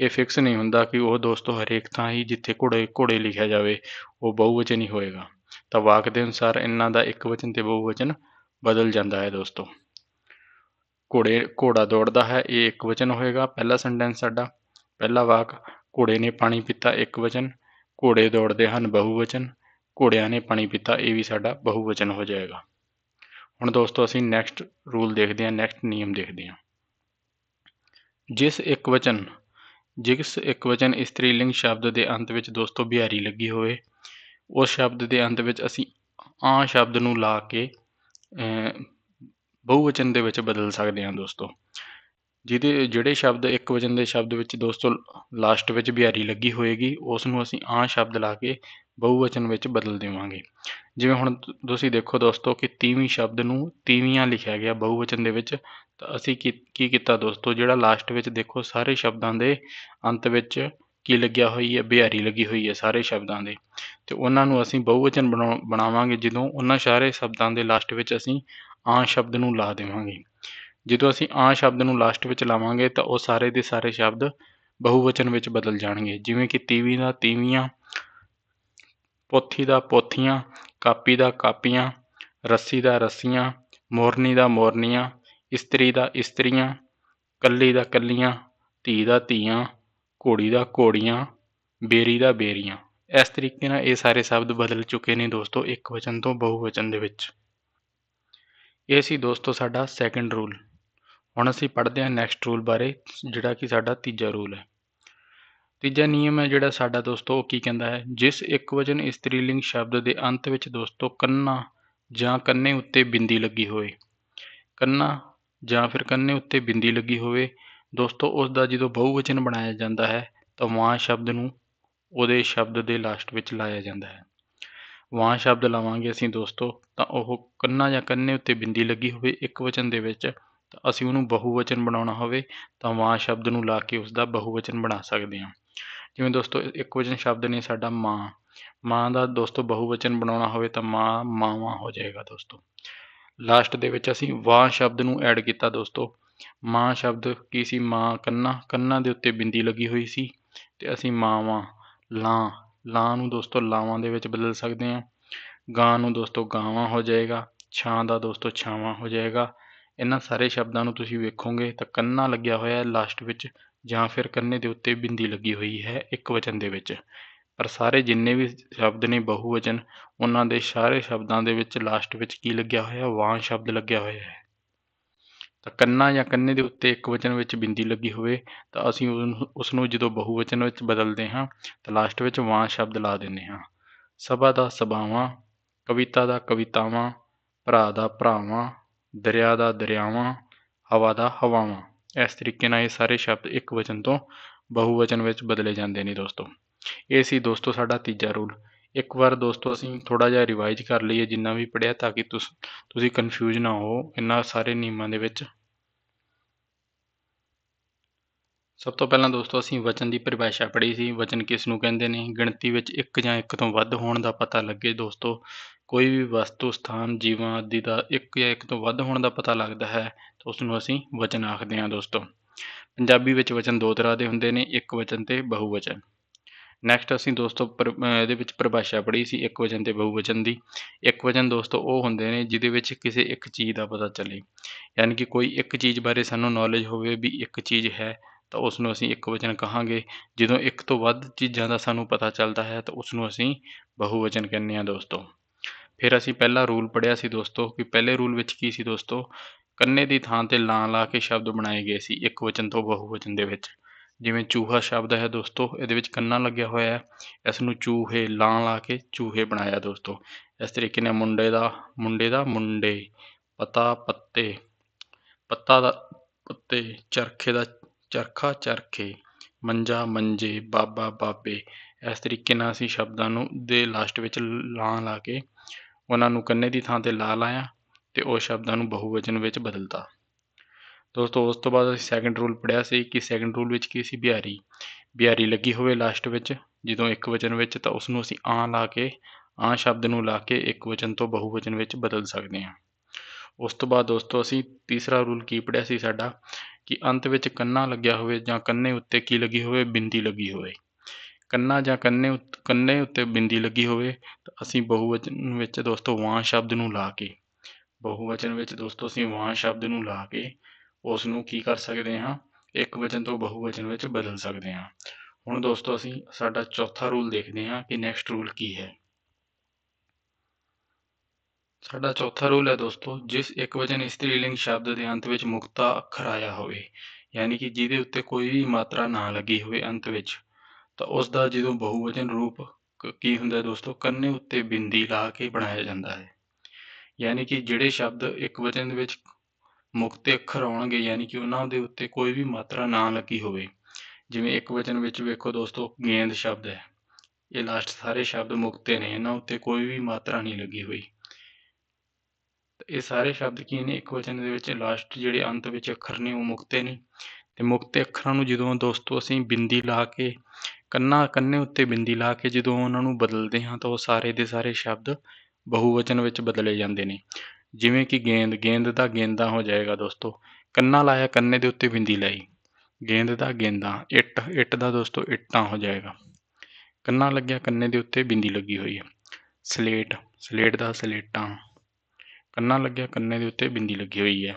ਇਹ ਫਿਕਸ ਨਹੀਂ ਹੁੰਦਾ ਕਿ ਉਹ ਦੋਸਤੋ ਹਰੇਕ ਥਾਂ ਹੀ ਜਿੱਥੇ ਘੋੜੇ ਘੋੜੇ ਲਿਖਿਆ ਜਾਵੇ, ਉਹ ਬਹੁਵਚਨ ਹੀ ਹੋਏਗਾ। ਤਾਂ ਵਾਕ ਦੇ ਅਨੁਸਾਰ ਇਹਨਾਂ ਦਾ ਇੱਕ ਵਚਨ ਤੇ ਬਹੁਵਚਨ ਬਦਲ ਜਾਂਦਾ ਹੈ ਦੋਸਤੋ। ਘੋੜੇ, ਘੋੜਾ ਦੌੜਦਾ ਹੈ, ਇਹ ਇੱਕ ਵਚਨ ਹੋਏਗਾ। ਪਹਿਲਾ ਸੈਂਟੈਂਸ ਸਾਡਾ, ਪਹਿਲਾ ਵਾਕ, ਘੋੜੇ ਨੇ ਪਾਣੀ ਪੀਤਾ, ਇੱਕ ਵਚਨ। ਘੋੜੇ ਦੌੜਦੇ ਹਨ, ਬਹੁਵਚਨ। ਘੋੜਿਆਂ ਨੇ ਪਾਣੀ ਪੀਤਾ, ਇਹ ਵੀ ਸਾਡਾ ਬਹੁਵਚਨ ਹੋ ਜਾਏਗਾ। ਹੁਣ ਦੋਸਤੋ ਅਸੀਂ ਨੈਕਸਟ ਰੂਲ ਦੇਖਦੇ ਹਾਂ ਨੈਕਸਟ ਨਿਯਮ ਦੇਖਦੇ ਹਾਂ। ਜਿਸ ਇੱਕ ਵਚਨ, ਜਿਸ ਇੱਕ ਵਚਨ ਇਸਤਰੀ ਲਿੰਗ ਸ਼ਬਦ ਦੇ ਅੰਤ ਵਿੱਚ ਦੋਸਤੋ ਬਿਹਾਰੀ ਲੱਗੀ ਹੋਵੇ ਉਸ ਸ਼ਬਦ ਦੇ ਅੰਤ ਵਿੱਚ ਅਸੀਂ ਆ ਸ਼ਬਦ ਨੂੰ ਲਾ ਕੇ ਬਹੁਵਚਨ ਦੇ ਵਿੱਚ ਬਦਲ ਸਕਦੇ ਹਾਂ ਦੋਸਤੋ। ਜਿਹਦੇ, ਜਿਹੜੇ ਸ਼ਬਦ ਇੱਕ ਵਚਨ ਦੇ ਸ਼ਬਦ ਵਿੱਚ ਦੋਸਤੋ ਲਾਸਟ ਵਿੱਚ ਬਿਹਾਰੀ ਲੱਗੀ ਹੋਏਗੀ, ਉਸ ਨੂੰ ਅਸੀਂ ਆ ਸ਼ਬਦ ਲਾ ਕੇ ਬਹੁਵਚਨ ਵਿੱਚ ਬਦਲ ਦੇਵਾਂਗੇ। ਜਿਵੇਂ ਹੁਣ ਤੁਸੀਂ ਦੇਖੋ ਦੋਸਤੋ ਕਿ ਤੀਵੀਂ ਸ਼ਬਦ ਨੂੰ ਤੀਵੀਆਂ ਲਿਖਿਆ ਗਿਆ ਬਹੁਵਚਨ ਦੇ ਵਿੱਚ, ਤਾਂ ਅਸੀਂ ਕੀ ਕੀ ਕੀਤਾ ਦੋਸਤੋ, ਜਿਹੜਾ ਲਾਸਟ ਵਿੱਚ ਦੇਖੋ ਸਾਰੇ ਸ਼ਬਦਾਂ ਦੇ ਅੰਤ ਵਿੱਚ ਕੀ ਲੱਗਿਆ ਹੋਈ ਹੈ, ਬਿਹਾਰੀ ਲੱਗੀ ਹੋਈ ਹੈ ਸਾਰੇ ਸ਼ਬਦਾਂ ਦੇ। ਤੇ ਉਹਨਾਂ ਨੂੰ ਅਸੀਂ ਬਹੁਵਚਨ ਬਣਾਉ- ਬਣਾਵਾਂਗੇ, ਜਦੋਂ ਉਹਨਾਂ ਸਾਰੇ ਸ਼ਬਦਾਂ ਦੇ ਲਾਸਟ ਵਿੱਚ ਅਸੀਂ ਆ ਸ਼ਬਦ ਨੂੰ ਲਾ ਦੇਵਾਂਗੇ। ਜਦੋਂ ਅਸੀਂ ਆ ਸ਼ਬਦ ਨੂੰ ਲਾਸਟ ਵਿੱਚ ਲਾਵਾਂਗੇ ਤਾਂ ਉਹ ਸਾਰੇ ਦੇ ਸਾਰੇ ਸ਼ਬਦ ਬਹੁਵਚਨ ਵਿੱਚ ਬਦਲ ਜਾਣਗੇ। ਜਿਵੇਂ ਕਿ ਤੀਵੀਂ ਦਾ ਤੀਵੀਆਂ, ਪੋਥੀ ਦਾ ਪੋਥੀਆਂ, ਕਾਪੀ ਦਾ ਕਾਪੀਆਂ, ਰੱਸੀ ਦਾ ਰੱਸੀਆਂ, ਮੋਰਨੀ ਦਾ ਮੋਰਨੀਆਂ, ਇਸਤਰੀ ਦਾ ਇਸਤਰੀਆਂ, ਕੱਲੀ ਦਾ ਕੱਲੀਆਂ, ਧੀ ਦਾ ਧੀਆਂ ਘੋੜੀ ਦਾ ਘੋੜੀਆਂ, ਬੇਰੀ ਦਾ ਬੇਰੀਆਂ। ਇਸ ਤਰੀਕੇ ਨਾਲ ਇਹ ਸਾਰੇ ਸ਼ਬਦ ਬਦਲ ਚੁੱਕੇ ਨੇ ਦੋਸਤੋ, ਇੱਕ ਵਚਨ ਤੋਂ ਬਹੁਵਚਨ ਦੇ ਵਿੱਚ। ਇਹ ਸੀ ਦੋਸਤੋ ਸਾਡਾ ਸੈਕੰਡ ਰੂਲ ਹੁਣ ਅਸੀਂ ਪੜ੍ਹਦੇ ਹਾਂ ਨੈਕਸਟ ਰੂਲ ਬਾਰੇ, ਜਿਹੜਾ ਕਿ ਸਾਡਾ ਤੀਜਾ ਰੂਲ ਹੈ। ਤੀਜਾ ਨਿਯਮ ਹੈ ਜਿਹੜਾ ਸਾਡਾ ਦੋਸਤੋ, ਉਹ ਕੀ ਕਹਿੰਦਾ ਹੈ? ਜਿਸ ਇੱਕ ਵਚਨ ਇਸਤਰੀਲਿੰਗ ਸ਼ਬਦ ਦੇ ਅੰਤ ਵਿੱਚ ਦੋਸਤੋ ਕੰਨਾ ਜਾਂ ਕੰਨੇ ਉੱਤੇ ਬਿੰਦੀ ਲੱਗੀ ਹੋਵੇ। ਕੰਨਾ ਜਾਂ ਫਿਰ ਕੰਨੇ ਉੱਤੇ ਬਿੰਦੀ ਲੱਗੀ ਹੋਵੇ ਦੋਸਤੋ ਉਸ ਦਾ ਜਦੋਂ ਬਹੁਵਚਨ ਬਣਾਇਆ ਜਾਂਦਾ ਹੈ, ਤਾਂ ਵਾਂ ਸ਼ਬਦ ਨੂੰ ਉਹਦੇ ਸ਼ਬਦ ਦੇ ਲਾਸਟ ਵਿੱਚ ਲਾਇਆ ਜਾਂਦਾ ਹੈ। ਵਾਂ ਸ਼ਬਦ ਲਾਵਾਂਗੇ ਅਸੀਂ ਦੋਸਤੋ, ਤਾਂ ਉਹ ਕੰਨਾ ਜਾਂ ਕੰਨੇ ਉੱਤੇ ਬਿੰਦੀ ਲੱਗੀ ਹੋਵੇ ਇੱਕ ਵਚਨ ਦੇ ਵਿੱਚ, ਤਾਂ ਅਸੀਂ ਉਹਨੂੰ ਬਹੁਵਚਨ ਬਣਾਉਣਾ ਹੋਵੇ, ਤਾਂ ਵਾਂ ਸ਼ਬਦ ਨੂੰ ਲਾ ਕੇ ਉਸ ਦਾ ਬਹੁਵਚਨ ਬਣਾ ਸਕਦੇ ਹਾਂ। ਜਿਵੇਂ ਦੋਸਤੋ, ਇੱਕ ਵਚਨ ਸ਼ਬਦ ਨੇ ਸਾਡਾ ਮਾਂ ਮਾਂ ਦਾ ਦੋਸਤੋ ਬਹੁਵਚਨ ਬਣਾਉਣਾ ਹੋਵੇ, ਤਾਂ ਮਾਂ ਮਾਵਾਂ ਹੋ ਜਾਏਗਾ ਦੋਸਤੋ। ਲਾਸਟ ਦੇ ਵਿੱਚ ਅਸੀਂ ਵਾਂ ਸ਼ਬਦ ਨੂੰ ਐਡ ਕੀਤਾ ਦੋਸਤੋ ਮਾਂ ਸ਼ਬਦ ਕੀ ਸੀ? ਮਾਂ ਕੰਨਾ ਕੰਨਾ ਦੇ ਉੱਤੇ ਬਿੰਦੀ ਲੱਗੀ ਹੋਈ ਸੀ ਅਤੇ ਅਸੀਂ ਮਾਵਾਂ ਲਾਂ ਲਾਂ ਨੂੰ ਦੋਸਤੋ ਲਾਵਾਂ ਦੇ ਵਿੱਚ ਬਦਲ ਸਕਦੇ ਹਾਂ। ਗਾਂ ਨੂੰ ਦੋਸਤੋ ਗਾਵਾਂ ਹੋ ਜਾਏਗਾ, ਛਾਂ ਦਾ ਦੋਸਤੋ ਛਾਵਾਂ ਹੋ ਜਾਏਗਾ। ਇਹਨਾਂ ਸਾਰੇ ਸ਼ਬਦਾਂ ਨੂੰ ਤੁਸੀਂ ਵੇਖੋਗੇ ਤਾਂ ਕੰਨਾ ਲੱਗਿਆ ਹੋਇਆ ਹੈ ਲਾਸਟ ਵਿੱਚ ਜਾਂ ਫਿਰ ਕੰਨੇ ਦੇ ਉੱਤੇ ਬਿੰਦੀ ਲੱਗੀ ਹੋਈ ਹੈ ਇੱਕ ਵਚਨ ਦੇ ਵਿੱਚ। ਪਰ ਸਾਰੇ ਜਿੰਨੇ ਵੀ ਸ਼ਬਦ ਨੇ ਬਹੁਵਚਨ, ਉਹਨਾਂ ਦੇ ਸਾਰੇ ਸ਼ਬਦਾਂ ਦੇ ਵਿੱਚ ਲਾਸਟ ਵਿੱਚ ਕੀ ਲੱਗਿਆ ਹੋਇਆ? ਵਾਂ ਸ਼ਬਦ ਲੱਗਿਆ ਹੋਇਆ ਹੈ। ਤਾਂ ਕੰਨਾ ਜਾਂ ਕੰਨੇ ਦੇ ਉੱਤੇ ਇੱਕ ਵਚਨ ਵਿੱਚ ਬਿੰਦੀ ਲੱਗੀ ਹੋਵੇ, ਤਾਂ ਅਸੀਂ ਉਹਨੂੰ- ਉਸ ਨੂੰ ਜਦੋਂ ਬਹੁਵਚਨ ਵਿੱਚ ਬਦਲਦੇ ਹਾਂ, ਤਾਂ ਲਾਸਟ ਵਿੱਚ ਵਾਂ ਸ਼ਬਦ ਲਾ ਦਿੰਦੇ ਹਾਂ। ਸਭਾ ਦਾ ਸਭਾਵਾਂ, ਕਵਿਤਾ ਦਾ ਕਵਿਤਾਵਾਂ, ਭਰਾ ਦਾ ਭਰਾਵਾਂ, ਦਰਿਆ ਦਾ ਦਰਿਆਵਾਂ, ਹਵਾ ਦਾ ਹਵਾਵਾਂ। ਇਸ ਤਰੀਕੇ ਨਾਲ ਇਹ ਸਾਰੇ ਸ਼ਬਦ ਇੱਕ ਵਚਨ ਤੋਂ ਬਹੁਵਚਨ ਵਿੱਚ ਬਦਲੇ ਜਾਂਦੇ ਨੇ ਦੋਸਤੋ। ਇਹ ਸੀ ਦੋਸਤੋ ਸਾਡਾ ਤੀਜਾ ਰੂਲ। ਇੱਕ ਵਾਰ ਦੋਸਤੋ ਅਸੀਂ ਥੋੜਾ ਜਿਹਾ ਰਿਵਾਈਜ਼ ਕਰ ਲਈਏ ਜਿੰਨਾ ਵੀ ਪੜਿਆ ਤਾਂ ਕਿ ਤੁਸੀਂ ਕਨਫਿਊਜ਼ ਨਾ ਹੋ ਇਹਨਾਂ ਸਾਰੇ ਨਿਯਮਾਂ ਦੇ ਵਿੱਚ। ਸਭ ਤੋਂ ਪਹਿਲਾਂ ਦੋਸਤੋ ਅਸੀਂ ਵਚਨ ਦੀ ਪਰਿਭਾਸ਼ਾ ਪੜ੍ਹੀ ਸੀ। ਵਚਨ ਕਿਸ ਨੂੰ ਕਹਿੰਦੇ ਨੇ? ਗਿਣਤੀ ਵਿੱਚ ਇੱਕ ਜਾਂ ਇੱਕ ਤੋਂ ਵੱਧ ਹੋਣ ਦਾ ਪਤਾ ਲੱਗੇ ਦੋਸਤੋ। ਕੋਈ ਵੀ ਵਸਤੂ, ਸਥਾਨ, ਜੀਵਾਂ, ਆਦਿ ਦਾ ਇੱਕ ਜਾਂ ਇੱਕ ਤੋਂ ਵੱਧ ਹੋਣ ਦਾ ਪਤਾ ਲੱਗਦਾ ਹੈ ਤਾਂ ਉਸ ਨੂੰ ਅਸੀਂ ਵਚਨ ਆਖਦੇ ਹਾਂ ਦੋਸਤੋ। ਪੰਜਾਬੀ ਵਿੱਚ ਵਚਨ ਦੋ ਤਰ੍ਹਾਂ ਦੇ ਹੁੰਦੇ ਨੇ, ਇੱਕ ਵਚਨ ਤੇ ਬਹੁਵਚਨ। ਨੈਕਸਟ ਅਸੀਂ ਦੋਸਤੋ ਪਰ- ਇਹਦੇ ਵਿੱਚ ਪਰਿਭਾਸ਼ਾ ਪੜ੍ਹੀ ਸੀ, ਇੱਕ ਵਚਨ ਤੇ ਬਹੁਵਚਨ ਦੀ। ਇੱਕ ਵਚਨ ਦੋਸਤੋ ਉਹ ਹੁੰਦੇ ਨੇ ਜਿਹਦੇ ਵਿੱਚ ਕਿਸੇ ਇੱਕ ਚੀਜ਼ ਦਾ ਪਤਾ ਚੱਲੇ। ਯਾਨੀ ਕਿ ਕੋਈ ਇੱਕ ਚੀਜ਼ ਬਾਰੇ ਸਾਨੂੰ ਨੌਲੇਜ ਹੋਵੇ ਵੀ ਇੱਕ ਚੀਜ਼ ਹੈ, ਤਾਂ ਉਸ ਨੂੰ ਅਸੀਂ ਇੱਕ ਵਚਨ ਕਹਾਂਗੇ। ਜਦੋਂ ਇੱਕ ਤੋਂ ਵੱਧ ਚੀਜ਼ਾਂ ਦਾ ਸਾਨੂੰ ਪਤਾ ਚੱਲਦਾ ਹੈ, ਤਾਂ ਉਸ ਨੂੰ ਅਸੀਂ ਬਹੁਵਚਨ ਕਹਿੰਦੇ ਹਾਂ ਦੋਸਤੋ। ਫਿਰ ਅਸੀਂ ਪਹਿਲਾ ਰੂਲ ਪੜ੍ਹਿਆ ਸੀ ਦੋਸਤੋ ਕਿ ਪਹਿਲੇ ਰੂਲ ਵਿੱਚ ਕੀ ਸੀ ਦੋਸਤੋ? ਕੰਨੇ ਦੀ ਥਾਂ ਤੇ ਲਾਂ ਲਾ ਕੇ ਸ਼ਬਦ ਬਣਾਏ ਗਏ ਸੀ, ਇੱਕ ਵਚਨ ਤੋਂ ਬਹੁਵਚਨ ਦੇ ਵਿੱਚ। ਜਿਵੇਂ ਚੂਹਾ ਸ਼ਬਦ ਹੈ ਦੋਸਤੋ, ਇਹਦੇ ਵਿੱਚ ਕੰਨਾ ਲੱਗਿਆ ਹੋਇਆ ਹੈ। ਇਸ ਨੂੰ ਚੂਹੇ ਲਾਂ ਲਾ ਕੇ ਚੂਹੇ ਬਣਾਇਆ ਦੋਸਤੋ। ਇਸ ਤਰੀਕੇ ਨਾਲ ਮੁੰਡੇ ਦਾ ਮੁੰਡੇ ਦਾ ਮੁੰਡੇ, ਪਤਾ ਪੱਤੇ, ਪੱਤਾ ਦਾ ਪੱਤੇ, ਚਰਖੇ ਦਾ ਚਰਖਾ ਚਰਖੇ, ਮੰਜਾ ਮੰਜੇ, ਬਾਬਾ ਬਾਬੇ। ਇਸ ਤਰੀਕੇ ਨਾਲ ਅਸੀਂ ਸ਼ਬਦਾਂ ਨੂੰ ਦੇ ਲਾਸਟ ਵਿੱਚ ਲਾਂ ਲਾ ਕੇ ਉਹਨਾਂ ਨੂੰ ਕੰਨੇ ਦੀ ਥਾਂ ਤੇ ਲਾ ਲਾਇਆ ਤੇ ਉਹ ਸ਼ਬਦਾਂ ਨੂੰ ਬਹੁਵਚਨ ਵਿੱਚ ਬਦਲਤਾ। ਦੋਸਤੋ, ਉਸ ਤੋਂ ਬਾਅਦ ਅਸੀਂ ਸੈਕੰਡ ਰੂਲ ਪੜਿਆ ਸੀ ਕਿ ਸੈਕੰਡ ਰੂਲ ਵਿੱਚ ਕੀ ਸੀ? ਬਿਹਾਰੀ। ਬਿਹਾਰੀ ਲੱਗੀ ਹੋਵੇ ਲਾਸਟ ਵਿੱਚ, ਜਦੋਂ ਇੱਕ ਵਚਨ ਵਿੱਚ ਤਾਂ ਉਸ ਨੂੰ ਅਸੀਂ ਆ ਲਾ ਕੇ ਆ ਸ਼ਬਦ ਨੂੰ ਲਾ ਕੇ ਇੱਕ ਵਚਨ ਤੋਂ ਬਹੁਵਚਨ ਵਿੱਚ ਬਦਲ ਸਕਦੇ ਹਾਂ। ਉਸ ਤੋਂ ਬਾਅਦ ਦੋਸਤੋ, ਅਸੀਂ ਤੀਸਰਾ ਰੂਲ ਕੀ ਪੜਿਆ ਸੀ ਸਾਡਾ? ਕਿ ਅੰਤ ਵਿੱਚ ਕੰਨਾ ਲੱਗਿਆ ਹੋਵੇ ਜਾਂ ਕੰਨੇ ਉੱਤੇ ਕੀ ਲੱਗੀ ਹੋਵੇ? ਬਿੰਦੀ ਲੱਗੀ ਹੋਵੇ। ਕੰਨਾ ਜਾਂ ਕੰਨੇ ਕੰਨੇ ਉੱਤੇ ਬਿੰਦੀ ਲੱਗੀ ਹੋਵੇ ਤਾਂ ਅਸੀਂ ਬਹੁਵਚਨ ਵਿੱਚ ਦੋਸਤੋ ਵਾਂ ਸ਼ਬਦ ਨੂੰ ਲਾ ਕੇ, ਬਹੁਵਚਨ ਵਿੱਚ ਦੋਸਤੋ ਅਸੀਂ ਵਾਂ ਸ਼ਬਦ ਨੂੰ ਲਾ ਕੇ ਉਸ ਨੂੰ ਕੀ ਕਰ ਸਕਦੇ ਹਾਂ? ਇੱਕ ਵਚਨ ਤੋਂ ਬਹੁਵਚਨ ਵਿੱਚ ਬਦਲ ਸਕਦੇ ਹਾਂ। ਹੁਣ ਦੋਸਤੋ, ਅਸੀਂ ਸਾਡਾ ਚੌਥਾ ਰੂਲ ਦੇਖਦੇ ਹਾਂ ਕਿ ਨੈਕਸਟ ਰੂਲ ਕੀ ਹੈ। ਸਾਡਾ ਚੌਥਾ ਰੂਲ ਹੈ ਦੋਸਤੋ, ਜਿਸ ਇੱਕ ਵਚਨ ਇਸਤਰੀਲਿੰਗ ਸ਼ਬਦ ਦੇ ਅੰਤ ਵਿੱਚ ਮੁਕਤਾ ਅੱਖਰ ਆਇਆ ਹੋਵੇ, ਯਾਨੀ ਕਿ ਜਿਹਦੇ ਉੱਤੇ ਕੋਈ ਵੀ ਮਾਤਰਾ ਨਾ ਲੱਗੀ ਹੋਵੇ ਅੰਤ ਵਿੱਚ, ਤਾਂ ਉਸ ਦਾ ਜਦੋਂ ਬਹੁਵਚਨ ਰੂਪ ਕੀ ਹੁੰਦਾ ਦੋਸਤੋ? ਕੰਨੇ ਉੱਤੇ ਬਿੰਦੀ ਲਾ ਕੇ ਬਣਾਇਆ ਜਾਂਦਾ ਹੈ। ਯਾਨੀ ਕਿ ਜਿਹੜੇ ਸ਼ਬਦ ਇੱਕ ਵਚਨ ਦੇ ਵਿੱਚ ਮੁਕਤੇ ਅੱਖਰ ਆਉਣਗੇ, ਯਾਨੀ ਕਿ ਉਹਨਾਂ ਦੇ ਉੱਤੇ ਕੋਈ ਵੀ ਮਾਤਰਾ ਨਾ ਲੱਗੀ ਹੋਵੇ। ਜਿਵੇਂ ਇੱਕ ਵਚਨ ਵਿੱਚ ਵੇਖੋ ਦੋਸਤੋ, ਗੇਂਦ ਸ਼ਬਦ ਹੈ। ਇਹ ਲਾਸਟ ਸਾਰੇ ਸ਼ਬਦ ਮੁਕਤੇ ਨੇ, ਇਹਨਾਂ ਉੱਤੇ ਕੋਈ ਵੀ ਮਾਤਰਾ ਨਹੀਂ ਲੱਗੀ ਹੋਈ। ਇਹ ਸਾਰੇ ਸ਼ਬਦ ਕੀ ਨੇ? ਇੱਕ ਵਚਨ ਦੇ ਵਿੱਚ ਲਾਸਟ ਜਿਹੜੇ ਅੰਤ ਵਿੱਚ ਅੱਖਰ ਨੇ, ਉਹ ਮੁਕਤੇ ਨੇ। ਤੇ ਮੁਕਤੇ ਅੱਖਰਾਂ ਨੂੰ ਜਦੋਂ ਦੋਸਤੋ ਅਸੀਂ ਬਿੰਦੀ ਲਾ ਕੇ, ਕੰਨਾ, ਕੰਨੇ ਉੱਤੇ ਬਿੰਦੀ ਲਾ ਕੇ ਜਦੋਂ ਉਹਨਾਂ ਨੂੰ ਬਦਲਦੇ ਹਾਂ, ਤਾਂ ਉਹ ਸਾਰੇ ਦੇ ਸਾਰੇ ਸ਼ਬਦ ਬਹੁਵਚਨ ਵਿੱਚ ਬਦਲੇ ਜਾਂਦੇ ਨੇ। ਜਿਵੇਂ ਕਿ ਗੇਂਦ ਗੇਂਦ ਦਾ ਗੇਂਦਾ ਹੋ ਜਾਏਗਾ ਦੋਸਤੋ। ਕੰਨਾ ਲਾਇਆ, ਕੰਨੇ ਦੇ ਉੱਤੇ ਬਿੰਦੀ ਲਾਈ। ਗੇਂਦ ਦਾ ਗੇਂਦਾ, ਇੱਟ ਇੱਟ ਦਾ ਦੋਸਤੋ, ਇੱਟਾਂ ਹੋ ਜਾਏਗਾ। ਕੰਨਾ ਲੱਗਿਆ, ਕੰਨੇ ਦੇ ਉੱਤੇ ਬਿੰਦੀ ਲੱਗੀ ਹੋਈ ਹੈ। ਸਲੇਟ ਸਲੇਟ ਦਾ ਸਲੇਟਾਂ। ਕੰਨਾ ਲੱਗਿਆ, ਕੰਨੇ ਦੇ ਉੱਤੇ ਬਿੰਦੀ ਲੱਗੀ ਹੋਈ ਹੈ।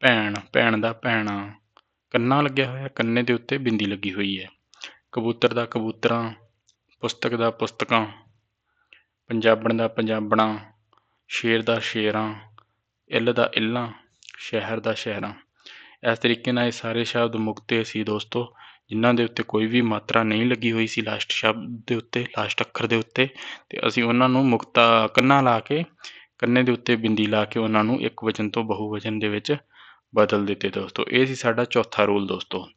ਭੈਣ ਭੈਣ ਦਾ ਭੈਣਾ। ਕੰਨਾ ਲੱਗਿਆ ਹੋਇਆ, ਕੰਨੇ ਦੇ ਉੱਤੇ ਬਿੰਦੀ ਲੱਗੀ ਹੋਈ ਹੈ। ਕਬੂਤਰ ਦਾ ਕਬੂਤਰਾਂ, ਪੁਸਤਕ ਦਾ ਪੁਸਤਕਾਂ। ਪੰਜਾਬਣ ਦਾ ਪੰਜਾਬਣਾ। ਸ਼ੇਰ ਦਾ ਸ਼ੇਰਾਂ, ਇੱਲ ਦਾ ਇੱਲਾਂ, ਸ਼ਹਿਰ ਦਾ ਸ਼ਹਿਰਾਂ। ਇਸ ਤਰੀਕੇ ਨਾਲ ਇਹ ਸਾਰੇ ਸ਼ਬਦ ਮੁਕਤੇ ਸੀ ਦੋਸਤੋ, ਜਿਨ੍ਹਾਂ ਦੇ ਉੱਤੇ ਕੋਈ ਵੀ ਮਾਤਰਾ ਨਹੀਂ ਲੱਗੀ ਹੋਈ ਸੀ ਲਾਸਟ ਸ਼ਬਦ ਦੇ ਉੱਤੇ ਲਾਸਟ ਅੱਖਰ ਦੇ ਉੱਤੇ। ਤੇ ਅਸੀਂ ਉਹਨਾਂ ਨੂੰ ਮੁਕਤਾ ਕੰਨਾ ਲਾ ਕੇ, ਕੰਨੇ ਦੇ ਉੱਤੇ ਬਿੰਦੀ ਲਾ ਕੇ ਉਹਨਾਂ ਨੂੰ ਇੱਕ ਵਚਨ ਤੋਂ ਬਹੁ ਬਹੁਵਚਨ ਦੇ ਵਿੱਚ ਬਦਲ ਦਿੱਤੇ ਦੋਸਤੋ। ਇਹ ਸੀ ਸਾਡਾ ਚੌਥਾ ਰੂਲ ਦੋਸਤੋ।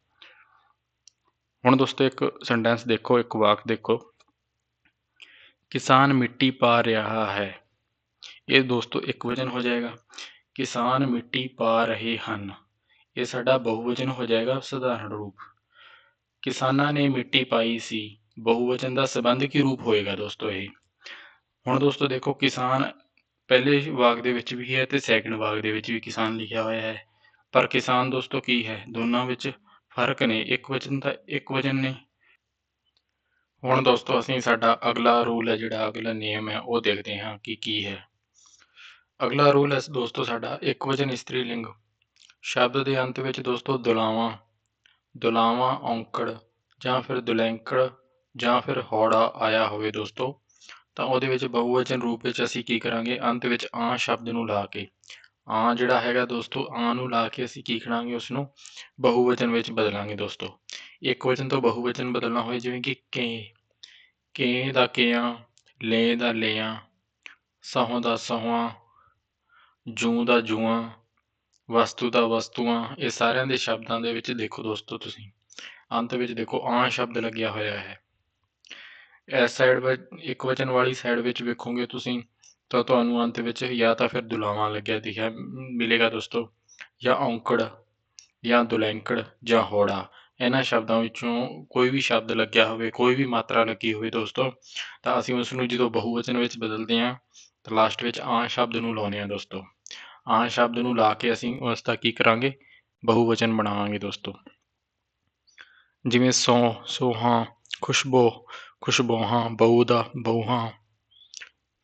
ਹੁਣ ਦੋਸਤੋ ਇੱਕ ਸੈਂਟੈਂਸ ਦੇਖੋ, ਇੱਕ ਵਾਕ ਦੇਖੋ। ਕਿਸਾਨ ਮਿੱਟੀ ਪਾ ਰਿਹਾ ਹੈ। ਇਹ ਦੋਸਤੋ ਇੱਕ ਵਚਨ ਹੋ ਜਾਏਗਾ। ਕਿਸਾਨ ਮਿੱਟੀ ਪਾ ਰਹੇ ਹਨ। ਇਹ ਸਾਡਾ ਬਹੁਵਚਨ ਹੋ ਜਾਏਗਾ ਸਧਾਰਨ ਰੂਪ। ਕਿਸਾਨਾਂ ਨੇ ਮਿੱਟੀ ਪਾਈ ਸੀ। ਬਹੁਵਚਨ ਦਾ ਸੰਬੰਧ ਕੀ ਰੂਪ ਹੋਏਗਾ ਦੋਸਤੋ ਇਹ? ਹੁਣ ਦੋਸਤੋ ਦੇਖੋ, ਕਿਸਾਨ ਪਹਿਲੇ ਵਾਕ ਦੇ ਵਿੱਚ ਵੀ ਹੈ ਤੇ ਸੈਕੰਡ ਵਾਕ ਦੇ ਵਿੱਚ ਵੀ ਕਿਸਾਨ ਲਿਖਿਆ ਹੋਇਆ ਹੈ। ਪਰ ਕਿਸਾਨ ਦੋਸਤੋ ਕੀ ਹੈ? ਦੋਨਾਂ ਵਿੱਚ ਫ਼ਰਕ ਨੇ। ਇੱਕ ਵਚਨ ਦਾ ਇੱਕ ਵਚਨ ਨੇ। ਹੁਣ ਦੋਸਤੋ ਅਸੀਂ ਸਾਡਾ ਅਗਲਾ ਰੂਲ ਹੈ ਜਿਹੜਾ ਅਗਲਾ ਨਿਯਮ ਹੈ, ਉਹ ਦੇਖਦੇ ਹਾਂ ਕਿ ਕੀ ਹੈ। ਅਗਲਾ ਰੂਲ ਹੈ ਦੋਸਤੋ ਸਾਡਾ, ਇੱਕ ਵਚਨ ਇਸਤਰੀ ਲਿੰਗ। ਸ਼ਬਦ ਦੇ ਅੰਤ ਵਿੱਚ ਦੋਸਤੋ ਦੁਲਾਵਾਂ ਦੁਲਾਵਾਂ ਔਂਕੜ, ਜਾਂ ਫਿਰ ਦੁਲੈਂਕੜ, ਜਾਂ ਫਿਰ ਹੌੜਾ ਆਇਆ ਹੋਵੇ ਦੋਸਤੋ, ਤਾਂ ਉਹਦੇ ਵਿੱਚ ਬਹੁਵਚਨ ਰੂਪ ਵਿੱਚ ਅਸੀਂ ਕੀ ਕਰਾਂਗੇ? ਅੰਤ ਵਿੱਚ ਆ ਸ਼ਬਦ ਨੂੰ ਲਾ ਕੇ ਆ ਜਿਹੜਾ ਹੈਗਾ ਦੋਸਤੋ ਆ ਨੂੰ ਲਾ ਕੇ ਅਸੀਂ ਕੀ ਕਰਾਂਗੇ? ਉਸ ਨੂੰ ਬਹੁਵਚਨ ਵਿੱਚ ਬਦਲਾਂਗੇ ਦੋਸਤੋ। ਇੱਕ ਵਚਨ ਤੋਂ ਬਹੁਵਚਨ ਬਦਲਣਾ ਹੋਵੇ ਜਿਵੇਂ ਕਿ ਕੇ ਕੇ ਦਾ ਕਿਆਂ, ਲੈ ਦਾ ਲਿਆਂ, ਸਹੋਂ ਦਾ ਸਹਾਂ ਜੂੰ ਦਾ ਜੂਆਂ, ਵਸਤੂ ਦਾ ਵਸਤੂਆਂ, ਇਹ ਸਾਰਿਆਂ ਦੇ ਸ਼ਬਦਾਂ ਦੇ ਵਿੱਚ ਦੇਖੋ ਦੋਸਤੋ ਤੁਸੀਂ। ਅੰਤ ਵਿੱਚ ਦੇਖੋ ਆ ਸ਼ਬਦ ਲੱਗਿਆ ਹੋਇਆ ਹੈ। ਇਸ ਸਾਈਡ ਵਿੱਚ, ਇੱਕ ਵਚਨ ਵਾਲੀ ਸਾਈਡ ਵਿੱਚ ਵੇਖੋਗੇ ਤੁਸੀਂ, ਤਾਂ ਤੁਹਾਨੂੰ ਅੰਤ ਵਿੱਚ ਜਾਂ ਤਾਂ ਫਿਰ ਦੁਲਾਵਾਂ ਲੱਗਿਆ ਦਿਖਿਆ ਮਿਲੇਗਾ ਦੋਸਤੋ। ਜਾਂ ਔਂਕੜ, ਜਾਂ ਦੁਲੈਂਕੜ, ਜਾਂ ਹੋੜਾ। ਇਹਨਾਂ ਸ਼ਬਦਾਂ ਵਿੱਚੋਂ ਕੋਈ ਵੀ ਸ਼ਬਦ ਲੱਗਿਆ ਹੋਵੇ, ਕੋਈ ਵੀ ਮਾਤਰਾ ਲੱਗੀ ਹੋਵੇ ਦੋਸਤੋ, ਤਾਂ ਅਸੀਂ ਉਸ ਨੂੰ ਜਦੋਂ ਬਹੁਵਚਨ ਵਿੱਚ ਬਦਲਦੇ ਹਾਂ, ਤਾਂ ਲਾਸਟ ਵਿੱਚ ਆ ਸ਼ਬਦ ਨੂੰ ਲਾਉਂਦੇ ਹਾਂ ਦੋਸਤੋ। ਆ ਸ਼ਬਦ ਨੂੰ ਲਾ ਕੇ ਅਸੀਂ ਉਸ ਦਾ ਕੀ ਕਰਾਂਗੇ? ਬਹੁਵਚਨ ਬਣਾਵਾਂਗੇ ਦੋਸਤੋ। ਜਿਵੇਂ ਸੋ, ਸੋਹਾਂ, ਖੁਸ਼ਬੋ, ਖੁਸ਼ਬੋਹਾਂ, ਬਹੂ ਦਾ ਬਹੂਆਂ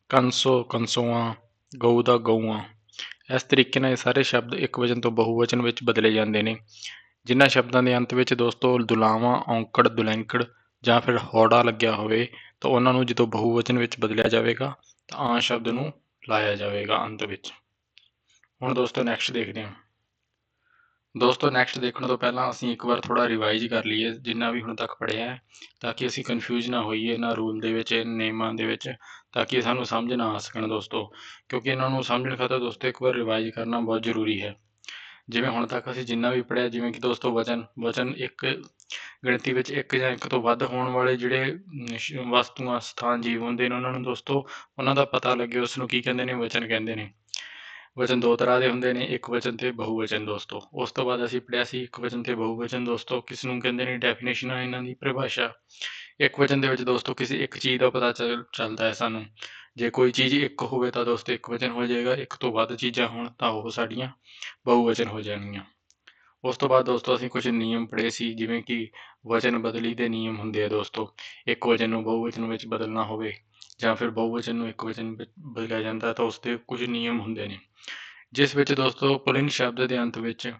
ਕੰਸੋ ਕੰਸੋਆਂ ਗਊ ਦਾ ਗਊਆਂ। ਇਸ ਤਰੀਕੇ ਨਾਲ ਇਹ ਸਾਰੇ ਸ਼ਬਦ ਇੱਕ ਵਚਨ ਤੋਂ ਬਹੁਵਚਨ ਵਿੱਚ ਬਦਲੇ ਜਾਂਦੇ ਨੇ। ਜਿਨ੍ਹਾਂ ਸ਼ਬਦਾਂ ਦੇ ਅੰਤ ਵਿੱਚ ਦੋਸਤੋ ਦੁਲਾਵਾਂ, ਔਂਕੜ ਦੁਲੈਂਕੜ ਜਾਂ ਫਿਰ ਹੌੜਾ ਲੱਗਿਆ ਹੋਵੇ, ਤਾਂ ਉਹਨਾਂ ਨੂੰ ਜਦੋਂ ਬਹੁਵਚਨ ਵਿੱਚ ਬਦਲਿਆ ਜਾਵੇਗਾ, ਤਾਂ ਆ ਸ਼ਬਦ ਨੂੰ ਲਾਇਆ ਜਾਵੇਗਾ ਅੰਤ ਵਿੱਚ। ਹੁਣ ਦੋਸਤੋ ਨੈਕਸਟ ਦੇਖਦੇ ਹਾਂ। ਦੋਸਤੋ ਨੈਕਸਟ ਦੇਖਣ ਤੋਂ ਪਹਿਲਾਂ ਅਸੀਂ ਇੱਕ ਵਾਰ ਥੋੜਾ ਰਿਵਾਈਜ਼ ਕਰ ਲਈਏ, ਜਿੰਨਾ ਵੀ ਹੁਣ ਤੱਕ ਪੜਿਆ ਹੈ, ਤਾਂ ਕਿ ਅਸੀਂ ਕਨਫਿਊਜ਼ ਨਾ ਹੋਈਏ ਇਹਨਾਂ ਰੂਲ ਦੇ ਵਿੱਚ ਨਿਯਮਾਂ ਦੇ ਵਿੱਚ, ਤਾਂ ਕਿ ਸਾਨੂੰ ਸਮਝ ਨਾ ਆ ਸਕਣ ਦੋਸਤੋ। ਕਿਉਂਕਿ ਇਹਨਾਂ ਨੂੰ ਸਮਝਣ ਖਾਤਰ ਦੋਸਤੋ ਇੱਕ ਵਾਰ ਰਿਵਾਈਜ਼ ਕਰਨਾ ਬਹੁਤ ਜ਼ਰੂਰੀ ਹੈ। ਜਿਵੇਂ ਹੁਣ ਤੱਕ ਅਸੀਂ ਜਿੰਨਾ ਵੀ ਪੜਿਆ ਜਿਵੇਂ ਕਿ ਦੋਸਤੋ ਵਚਨ ਵਚਨ ਇੱਕ ਗਿਣਤੀ ਵਿੱਚ ਇੱਕ ਜਾਂ ਇੱਕ ਤੋਂ ਵੱਧ ਹੋਣ ਵਾਲੇ ਜਿਹੜੇ ਵਸਤੂਆਂ, ਸਥਾਨ, ਜੀਵ ਹੁੰਦੇ ਨੇ, ਉਹਨਾਂ ਨੂੰ ਦੋਸਤੋ ਉਹਨਾਂ ਦਾ ਪਤਾ ਲੱਗੇ ਉਸ ਨੂੰ ਕੀ ਕਹਿੰਦੇ ਨੇ, ਵਚਨ ਕਹਿੰਦੇ ਨੇ। ਵਚਨ ਦੋ ਤਰ੍ਹਾਂ ਦੇ ਹੁੰਦੇ ਨੇ, ਇੱਕ ਵਚਨ ਤੇ ਬਹੁਵਚਨ ਦੋਸਤੋ। ਉਸ ਤੋਂ ਬਾਅਦ ਅਸੀਂ ਪੜਿਆ ਸੀ, ਇੱਕ ਵਚਨ ਤੇ ਬਹੁਵਚਨ ਦੋਸਤੋ ਕਿਸ ਨੂੰ ਕਹਿੰਦੇ ਨੇ ਡੈਫੀਨੇਸ਼ਨਾਂ ਇਹਨਾਂ ਦੀ, ਪਰਿਭਾਸ਼ਾ। ਇੱਕ ਵਚਨ ਦੇ ਵਿੱਚ ਦੋਸਤੋ, ਕਿਸੇ ਇੱਕ ਚੀਜ਼ ਦਾ ਪਤਾ ਚੱਲ- ਚੱਲਦਾ ਹੈ ਸਾਨੂੰ। ਜੇ ਕੋਈ ਚੀਜ਼ ਇੱਕ ਹੋਵੇ ਤਾਂ ਦੋਸਤੋ, ਇੱਕ ਵਚਨ ਹੋ ਜਾਏਗਾ, ਇੱਕ ਤੋਂ ਵੱਧ ਚੀਜ਼ਾਂ ਹੋਣ ਤਾਂ ਉਹ ਸਾਡੀਆਂ ਬਹੁਵਚਨ ਹੋ ਜਾਣਗੀਆਂ। ਉਸ ਤੋਂ ਬਾਅਦ ਦੋਸਤੋ, ਅਸੀਂ ਕੁਝ ਨਿਯਮ ਪੜ੍ਹੇ ਸੀ, ਜਿਵੇਂ ਕਿ ਵਚਨ ਬਦਲੀ ਦੇ ਨਿਯਮ ਹੁੰਦੇ ਆ ਦੋਸਤੋ। ਇੱਕ ਵਚਨ ਨੂੰ ਬਹੁਵਚਨ ਵਿੱਚ ਬਦਲਣਾ ਹੋਵੇ ਜਾਂ ਫਿਰ ਬਹੁਵਚਨ ਨੂੰ ਇੱਕ ਵਿੱਚ ਬਦਲਿਆ ਜਾਂਦਾ ਤਾਂ ਉਸ ਦੇ ਕੁਝ ਨਿਯਮ ਹੁੰਦੇ ਨੇ। ਜਿਸ ਵਿੱਚ ਦੋਸਤੋ ਪੁਲਿੰਗ ਸ਼ਬਦ ਦੇ ਅੰਤ ਵਿੱਚ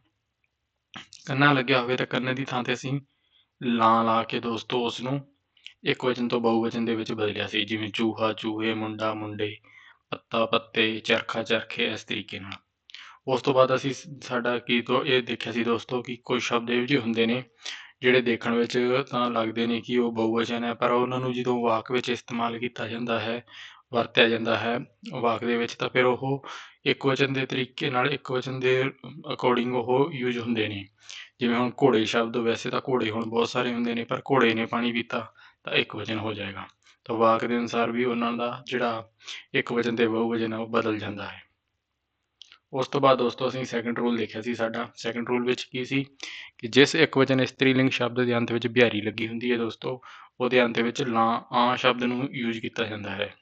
ਕੰਨਾ ਲੱਗਿਆ ਹੋਵੇ ਤਾਂ ਕੰਨੇ ਦੀ ਥਾਂ ਤੇ ਅਸੀਂ ਲਾਂ ਲਾ ਕੇ ਦੋਸਤੋ ਉਸ ਨੂੰ ਇੱਕ ਵਚਨ ਤੋਂ ਬਹੁਵਚਨ ਦੇ ਵਿੱਚ ਬਦਲਿਆ ਸੀ, ਜਿਵੇਂ ਚੂਹਾ ਚੂਹੇ, ਮੁੰਡਾ ਮੁੰਡੇ, ਪੱਤਾ ਪੱਤੇ, ਚਰਖਾ ਚਰਖੇ ਇਸ ਤਰੀਕੇ ਨਾਲ। ਉਸ ਤੋਂ ਬਾਅਦ ਅਸੀਂ ਸਾਡਾ ਕੀ ਤੋਂ ਇਹ ਦੇਖਿਆ ਸੀ ਦੋਸਤੋ ਕਿ ਕੁਝ ਸ਼ਬਦ ਇਹੋ ਜਿਹੇ ਹੁੰਦੇ ਨੇ ਜਿਹੜੇ ਦੇਖਣ ਵਿੱਚ ਤਾਂ ਲੱਗਦੇ ਨੇ ਕਿ ਉਹ ਬਹੁਵਚਨ ਹੈ, ਪਰ ਉਹਨਾਂ ਨੂੰ ਜਦੋਂ ਵਾਕ ਵਿੱਚ ਇਸਤੇਮਾਲ ਕੀਤਾ ਜਾਂਦਾ ਹੈ, ਵਰਤਿਆ ਜਾਂਦਾ ਹੈ, ਵਾਕ ਦੇ ਵਿੱਚ ਤਾਂ ਫਿਰ ਉਹ ਇੱਕ ਵਚਨ ਦੇ ਤਰੀਕੇ ਨਾਲ ਇੱਕ ਵਚਨ ਦੇ ਅਕੋਰਡਿੰਗ ਉਹ ਯੂਜ਼ ਹੁੰਦੇ ਨੇ। ਜਿਵੇਂ ਹੁਣ ਘੋੜੇ ਸ਼ਬਦ ਵੈਸੇ ਤਾਂ ਘੋੜੇ ਹੁਣ ਬਹੁਤ ਸਾਰੇ ਹੁੰਦੇ ਨੇ, ਪਰ ਘੋੜੇ ਨੇ ਪਾਣੀ ਪੀਤਾ ਤਾਂ ਇੱਕ ਵਚਨ ਹੋ ਜਾਏਗਾ। ਤਾਂ ਵਾਕ ਦੇ ਅਨੁਸਾਰ ਵੀ ਉਹਨਾਂ ਦਾ ਜਿਹੜਾ ਇੱਕ ਵਚਨ ਤੇ ਬਹੁਵਚਨ ਹੈ, ਉਹ ਬਦਲ ਜਾਂਦਾ ਹੈ। ਉਸ ਤੋਂ ਬਾਅਦ ਦੋਸਤੋ ਅਸੀਂ ਸੈਕੰਡ ਰੂਲ ਦੇਖਿਆ ਸੀ ਸਾਡਾ। ਸੈਕੰਡ ਰੂਲ ਵਿੱਚ ਕੀ ਸੀ ਕਿ ਜਿਸ ਇੱਕ ਵਚਨ ਇਸਤਰੀ ਲਿੰਗ ਸ਼ਬਦ ਦੇ ਅੰਤ ਵਿੱਚ ਬਿਹਾਰੀ ਲੱਗੀ ਹੁੰਦੀ ਹੈ ਦੋਸਤੋ, ਉਹਦੇ ਅੰਤ ਵਿੱਚ ਲਾਂ, ਆ ਸ਼ਬਦ ਨੂੰ ਯੂਜ਼ ਕੀਤਾ ਜਾਂਦਾ ਹੈ।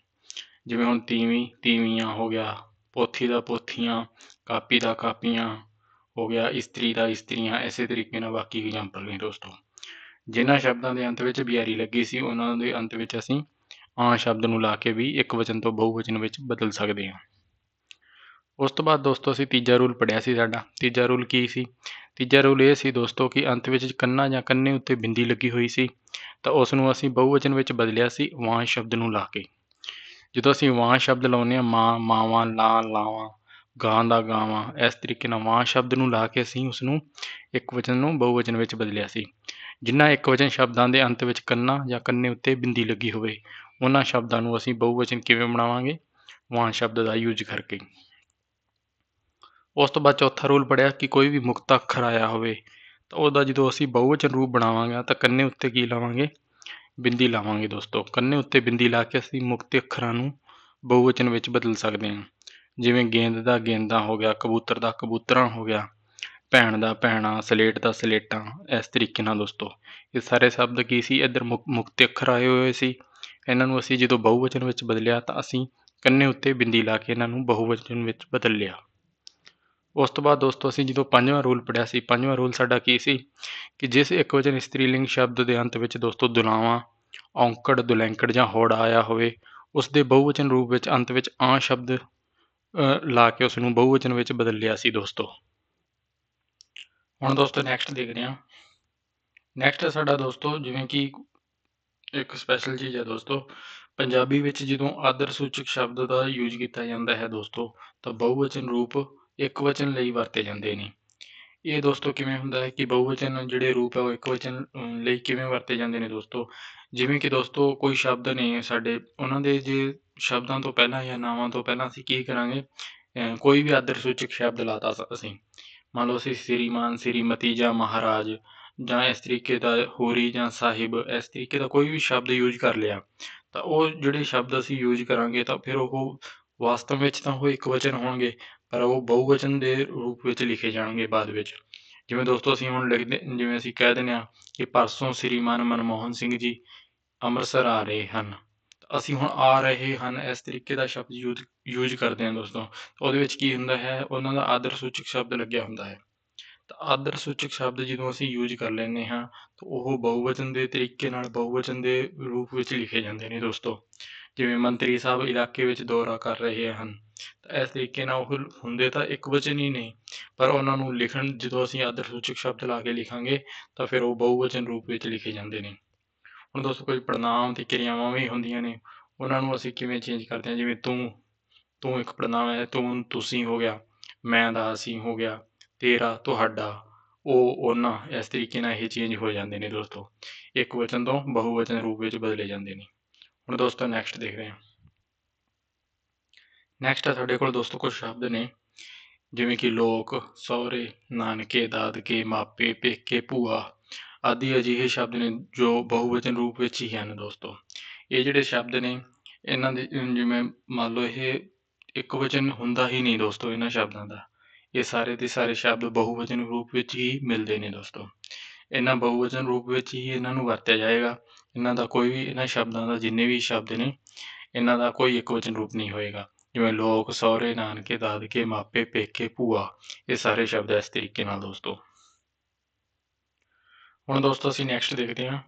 ਜਿਵੇਂ ਹੁਣ ਤੀਵੀਂ, ਤੀਵੀਆਂ ਹੋ ਗਿਆ, ਪੋਥੀ ਦਾ ਪੋਥੀਆਂ, ਕਾਪੀ ਦਾ ਕਾਪੀਆਂ ਹੋ ਗਿਆ, ਇਸਤਰੀ ਦਾ ਇਸਤਰੀਆਂ, ਇਸੇ ਤਰੀਕੇ ਨਾਲ ਬਾਕੀ ਐਗਜ਼ਾਮਪਲ ਨੇ ਦੋਸਤੋ। ਜਿਨ੍ਹਾਂ ਸ਼ਬਦਾਂ ਦੇ ਅੰਤ ਵਿੱਚ ਬਿਹਾਰੀ ਲੱਗੀ ਸੀ, ਉਹਨਾਂ ਦੇ ਅੰਤ ਵਿੱਚ ਅਸੀਂ ਆ ਸ਼ਬਦ ਨੂੰ ਲਾ ਕੇ ਵੀ ਇੱਕ ਵਚਨ ਤੋਂ ਬਹੁਵਚਨ ਵਿੱਚ ਬਦਲ ਸਕਦੇ ਹਾਂ। ਉਸ ਤੋਂ ਬਾਅਦ ਦੋਸਤੋ ਅਸੀਂ ਤੀਜਾ ਰੂਲ ਪੜਿਆ ਸੀ ਸਾਡਾ। ਤੀਜਾ ਰੂਲ ਕੀ ਸੀ? ਤੀਜਾ ਰੂਲ ਇਹ ਸੀ ਦੋਸਤੋ ਕਿ ਅੰਤ ਵਿੱਚ ਕੰਨਾ ਜਾਂ ਕੰਨੇ ਉੱਤੇ ਬਿੰਦੀ ਲੱਗੀ ਹੋਈ ਸੀ, ਤਾਂ ਉਸ ਨੂੰ ਅਸੀਂ ਬਹੁਵਚਨ ਵਿੱਚ ਬਦਲਿਆ ਸੀ, ਵਾਂ ਸ਼ਬਦ ਨੂੰ ਲਾ ਕੇ। ਜਦੋਂ ਅਸੀਂ ਵਾਂ ਸ਼ਬਦ ਲਾਉਂਦੇ ਹਾਂ, ਮਾਂ, ਮਾਵਾਂ, ਲਾਂ, ਲਾਵਾਂ, ਗਾਂ ਦਾ ਗਾਵਾਂ, ਇਸ ਤਰੀਕੇ ਨਾਲ ਵਾਂ ਸ਼ਬਦ ਨੂੰ ਲਾ ਕੇ ਅਸੀਂ ਉਸ ਨੂੰ ਇੱਕ ਵਚਨ ਨੂੰ ਬਹੁਵਚਨ ਵਿੱਚ ਬਦਲਿਆ ਸੀ। ਜਿਨ੍ਹਾਂ ਇੱਕ ਵਚਨ ਸ਼ਬਦਾਂ ਦੇ ਅੰਤ ਵਿੱਚ ਕੰਨਾ ਜਾਂ ਕੰਨੇ ਉੱਤੇ ਬਿੰਦੀ ਲੱਗੀ ਹੋਵੇ, ਉਹਨਾਂ ਸ਼ਬਦਾਂ ਨੂੰ ਅਸੀਂ ਬਹੁਵਚਨ ਕਿਵੇਂ ਬਣਾਵਾਂਗੇ? ਵਾਂ ਸ਼ਬਦ ਦਾ ਯੂਜ਼ ਕਰਕੇ। ਉਸ ਤੋਂ ਬਾਅਦ ਚੌਥਾ ਰੂਲ ਪੜ੍ਹਿਆ ਕਿ ਕੋਈ ਵੀ ਮੁਕਤ ਅੱਖਰ ਆਇਆ ਹੋਵੇ, ਤਾਂ ਉਹਦਾ ਜਦੋਂ ਅਸੀਂ ਬਹੁਵਚਨ ਰੂਪ ਬਣਾਵਾਂਗੇ, ਤਾਂ ਕੰਨੇ ਉੱਤੇ ਕੀ ਲਾਵਾਂਗੇ? ਬਿੰਦੀ ਲਾਵਾਂਗੇ ਦੋਸਤੋ। ਕੰਨੇ ਉੱਤੇ ਬਿੰਦੀ ਲਾ ਕੇ ਅਸੀਂ ਮੁਕਤ ਅੱਖਰਾਂ ਨੂੰ ਬਹੁਵਚਨ ਵਿੱਚ ਬਦਲ ਸਕਦੇ ਹਾਂ। ਜਿਵੇਂ ਗੇਂਦ ਦਾ ਗੇਂਦਾਂ ਹੋ ਗਿਆ, ਕਬੂਤਰ ਦਾ ਕਬੂਤਰਾਂ ਹੋ ਗਿਆ, ਭੈਣ ਦਾ ਭੈਣਾ, ਸਲੇਟ ਦਾ ਸਲੇਟਾਂ, ਇਸ ਤਰੀਕੇ ਨਾਲ ਦੋਸਤੋ। ਇਹ ਸਾਰੇ ਸ਼ਬਦ ਕੀ ਸੀ? ਇੱਧਰ ਮੁਕ- ਮੁਕਤ ਅੱਖਰ ਆਏ ਹੋਏ ਸੀ। ਇਹਨਾਂ ਨੂੰ ਅਸੀਂ ਜਦੋਂ ਬਹੁਵਚਨ ਵਿੱਚ ਬਦਲਿਆ ਤਾਂ ਅਸੀਂ ਕੰਨੇ ਉੱਤੇ ਬਿੰਦੀ ਲਾ ਕੇ ਇਹਨਾਂ ਨੂੰ ਬਹੁਵਚਨ ਵਿੱਚ ਬਦਲ ਲਿਆ। ਉਸ ਤੋਂ ਬਾਅਦ ਦੋਸਤੋ ਅਸੀਂ ਜਦੋਂ ਪੰਜਵਾਂ ਰੂਲ ਪੜਿਆ ਸੀ, ਪੰਜਵਾਂ ਰੂਲ ਸਾਡਾ ਕੀ ਸੀ ਕਿ ਜਿਸ ਇੱਕ ਵਚਨ ਇਸਤਰੀਲਿੰਗ ਸ਼ਬਦ ਦੇ ਅੰਤ ਵਿੱਚ ਦੋਸਤੋ ਦੁਲਾਵਾਂ, ਔਂਕੜ, ਦੁਲੈਂਕੜ ਜਾਂ ਹੋੜ ਆਇਆ ਹੋਵੇ ਉਸ ਦੇ ਬਹੁਵਚਨ ਰੂਪ ਵਿੱਚ ਅੰਤ ਵਿੱਚ ਆ ਸ਼ਬਦ ਲਾ ਕੇ ਉਸ ਨੂੰ ਬਹੁਵਚਨ ਵਿੱਚ ਬਦਲ ਲਿਆ ਸੀ ਦੋਸਤੋ। ਹੁਣ ਦੋਸਤੋ ਨੈਕਸਟ ਦੇਖਦੇ ਹਾਂ। ਨੈਕਸਟ ਸਾਡਾ ਦੋਸਤੋ ਜਿਵੇਂ ਕਿ ਇੱਕ ਸਪੈਸ਼ਲ ਚੀਜ਼ ਹੈ ਦੋਸਤੋ, ਪੰਜਾਬੀ ਵਿੱਚ ਜਦੋਂ ਆਦਰ ਸੂਚਕ ਸ਼ਬਦ ਦਾ ਯੂਜ਼ ਕੀਤਾ ਜਾਂਦਾ ਹੈ ਦੋਸਤੋ, ਤਾਂ ਬਹੁਵਚਨ ਰੂਪ ਇੱਕ ਵਚਨ ਲਈ ਵਰਤੇ ਜਾਂਦੇ ਨੇ। ਇਹ ਦੋਸਤੋ ਕਿਵੇਂ ਹੁੰਦਾ ਹੈ ਕਿ ਬਹੁਵਚਨ ਜਿਹੜੇ ਰੂਪ ਹੈ ਉਹ ਇੱਕ ਵਚਨ ਲਈ ਕਿਵੇਂ ਵਰਤੇ ਜਾਂਦੇ ਨੇ ਦੋਸਤੋ? ਜਿਵੇਂ ਕਿ ਦੋਸਤੋ ਕੋਈ ਸ਼ਬਦ ਨੇ ਸਾਡੇ, ਉਹਨਾਂ ਦੇ ਜੇ ਸ਼ਬਦਾਂ ਤੋਂ ਪਹਿਲਾਂ ਜਾਂ ਨਾਵਾਂ ਤੋਂ ਪਹਿਲਾਂ ਅਸੀਂ ਕੀ ਕਰਾਂਗੇ? ਕੋਈ ਵੀ ਆਦਰ ਸੂਚਕ ਸ਼ਬਦ ਲਾਤਾ ਅਸੀਂ। ਮੰਨ ਲਓ ਅਸੀਂ ਸ੍ਰੀਮਾਨ, ਸ੍ਰੀਮਤੀ ਜਾਂ ਮਹਾਰਾਜ ਜਾਂ ਇਸ ਤਰੀਕੇ ਦਾ ਹੋਰੀ ਜਾਂ ਸਾਹਿਬ, ਇਸ ਤਰੀਕੇ ਦਾ ਕੋਈ ਵੀ ਸ਼ਬਦ ਯੂਜ਼ ਕਰ ਲਿਆ, ਤਾਂ ਉਹ ਜਿਹੜੇ ਸ਼ਬਦ ਅਸੀਂ ਯੂਜ਼ ਕਰਾਂਗੇ ਤਾਂ ਫਿਰ ਉਹ ਵਾਸਤਵ ਵਿੱਚ ਤਾਂ ਉਹ ਇੱਕ ਵਚਨ ਹੋਣਗੇ। ਪਰ ਉਹ ਬਹੁਵਚਨ ਦੇ ਰੂਪ ਵਿੱਚ ਲਿਖੇ ਜਾਣਗੇ ਬਾਅਦ ਵਿੱਚ। ਜਿਵੇਂ ਦੋਸਤੋ ਅਸੀਂ ਹੁਣ ਲਿਖਦੇ ਜਿਵੇਂ ਅਸੀਂ ਕਹਿ ਦਿੰਦੇ ਹਾਂ ਕਿ ਪਰਸੋਂ ਸ੍ਰੀਮਾਨ ਮਨਮੋਹਨ ਸਿੰਘ ਜੀ ਅੰਮ੍ਰਿਤਸਰ ਆ ਰਹੇ ਹਨ। ਅਸੀਂ ਹੁਣ ਆ ਰਹੇ ਹਨ, ਇਸ ਤਰੀਕੇ ਦਾ ਸ਼ਬਦ ਯੂਜ਼ ਯੂਜ਼ ਕਰਦੇ ਹਾਂ ਦੋਸਤੋ। ਉਹਦੇ ਵਿੱਚ ਕੀ ਹੁੰਦਾ ਹੈ? ਉਹਨਾਂ ਦਾ ਆਦਰ ਸੂਚਕ ਸ਼ਬਦ ਲੱਗਿਆ ਹੁੰਦਾ ਹੈ। ਤਾਂ ਆਦਰ ਸੂਚਕ ਸ਼ਬਦ ਜਦੋਂ ਅਸੀਂ ਯੂਜ਼ ਕਰ ਲੈਂਦੇ ਹਾਂ, ਤਾਂ ਉਹ ਬਹੁਵਚਨ ਦੇ ਤਰੀਕੇ ਨਾਲ ਬਹੁਵਚਨ ਦੇ ਰੂਪ ਵਿੱਚ ਲਿਖੇ ਜਾਂਦੇ ਨੇ ਦੋਸਤੋ। ਜਿਵੇਂ ਮੰਤਰੀ ਸਾਹਿਬ ਇਲਾਕੇ ਵਿੱਚ ਦੌਰਾ ਕਰ ਰਹੇ ਹਨ, ਤਾਂ ਇਸ ਤਰੀਕੇ ਨਾਲ ਉਹ ਹੁੰਦੇ ਤਾਂ ਇੱਕ ਵਚਨ ਹੀ ਨੇ ਪਰ ਉਹਨਾਂ ਨੂੰ ਲਿਖਣ, ਜਦੋਂ ਅਸੀਂ ਆਦਰ ਸੂਚਕ ਸ਼ਬਦ ਲਾ ਕੇ ਲਿਖਾਂਗੇ, ਤਾਂ ਫਿਰ ਉਹ ਬਹੁਵਚਨ ਰੂਪ ਵਿੱਚ ਲਿਖੇ ਜਾਂਦੇ ਨੇ। ਹੁਣ ਦੋਸਤੋ, ਕੁਝ ਪੜਨਾਮ ਤੇ ਕਿਰਿਆਵਾਂ ਵੀ ਹੁੰਦੀਆਂ ਨੇ, ਉਹਨਾਂ ਨੂੰ ਅਸੀਂ ਕਿਵੇਂ ਚੇਂਜ ਕਰਦੇ ਹਾਂ? ਜਿਵੇਂ ਤੂੰ ਤੂੰ ਇੱਕ ਪੜਨਾਮ ਹੈ, ਤੂੰ, ਤੁਸੀਂ ਹੋ ਗਿਆ, ਮੈਂ ਦਾ, ਅਸੀਂ ਹੋ ਗਿਆ, ਤੇਰਾ, ਤੁਹਾਡਾ, ਉਹ, ਉਹਨਾਂ, ਇਸ ਤਰੀਕੇ ਨਾਲ ਇਹ ਚੇਂਜ ਹੋ ਜਾਂਦੇ ਨੇ ਦੋਸਤੋ। ਇੱਕ ਵਚਨ ਤੋਂ ਬਹੁਵਚਨ ਰੂਪ ਵਿੱਚ ਬਦਲੇ ਜਾਂਦੇ ਨੇ। ਹੁਣ ਦੋਸਤੋ ਨੈਕਸਟ ਦੇਖ ਰਹੇ ਹਾਂ। ਨੈਕਸਟ ਆ ਸਾਡੇ ਕੋਲ ਦੋਸਤੋ ਕੁਝ ਸ਼ਬਦ ਨੇ, ਜਿਵੇਂ ਕਿ ਲੋਕ, ਸਹੁਰੇ, ਨਾਨਕੇ, ਦਾਦਕੇ, ਮਾਪੇ, ਪੇਕੇ, ਭੂਆ ਆਦਿ ਅਜਿਹੇ ਸ਼ਬਦ ਨੇ ਜੋ ਬਹੁਵਚਨ ਰੂਪ ਵਿੱਚ ਹੀ ਹਨ ਦੋਸਤੋ। ਇਹ ਜਿਹੜੇ ਸ਼ਬਦ ਨੇ, ਇਹਨਾਂ ਦੇ ਜਿਵੇਂ ਮੰਨ ਲਓ ਇਹ ਇੱਕ ਵਚਨ ਹੁੰਦਾ ਹੀ ਨਹੀਂ ਦੋਸਤੋ ਇਹਨਾਂ ਸ਼ਬਦਾਂ ਦਾ। ਇਹ ਸਾਰੇ ਦੇ ਸਾਰੇ ਸ਼ਬਦ ਬਹੁਵਚਨ ਰੂਪ ਵਿੱਚ ਹੀ ਮਿਲਦੇ ਨੇ ਦੋਸਤੋ। ਇਹਨਾਂ ਬਹੁਵਚਨ ਰੂਪ ਵਿੱਚ ਹੀ ਇਹਨਾਂ ਨੂੰ ਵਰਤਿਆ ਜਾਏਗਾ। ਇਹਨਾਂ ਦਾ ਕੋਈ ਵੀ, ਇਹਨਾਂ ਸ਼ਬਦਾਂ ਦਾ ਜਿੰਨੇ ਵੀ ਸ਼ਬਦ ਨੇ, ਇਹਨਾਂ ਦਾ ਕੋਈ ਇੱਕ ਵਚਨ ਰੂਪ ਨਹੀਂ ਹੋਏਗਾ। ਜਿਵੇਂ ਲੋਕ, ਸਹੁਰੇ, ਨਾਨਕੇ, ਦਾਦਕੇ, ਮਾਪੇ, ਪੇਕੇ, ਭੂਆ, ਇਹ ਸਾਰੇ ਸ਼ਬਦ ਇਸ ਤਰੀਕੇ ਨਾਲ ਦੋਸਤੋ। ਹੁਣ ਦੋਸਤੋ ਅਸੀਂ ਨੈਕਸਟ ਦੇਖਦੇ ਹਾਂ।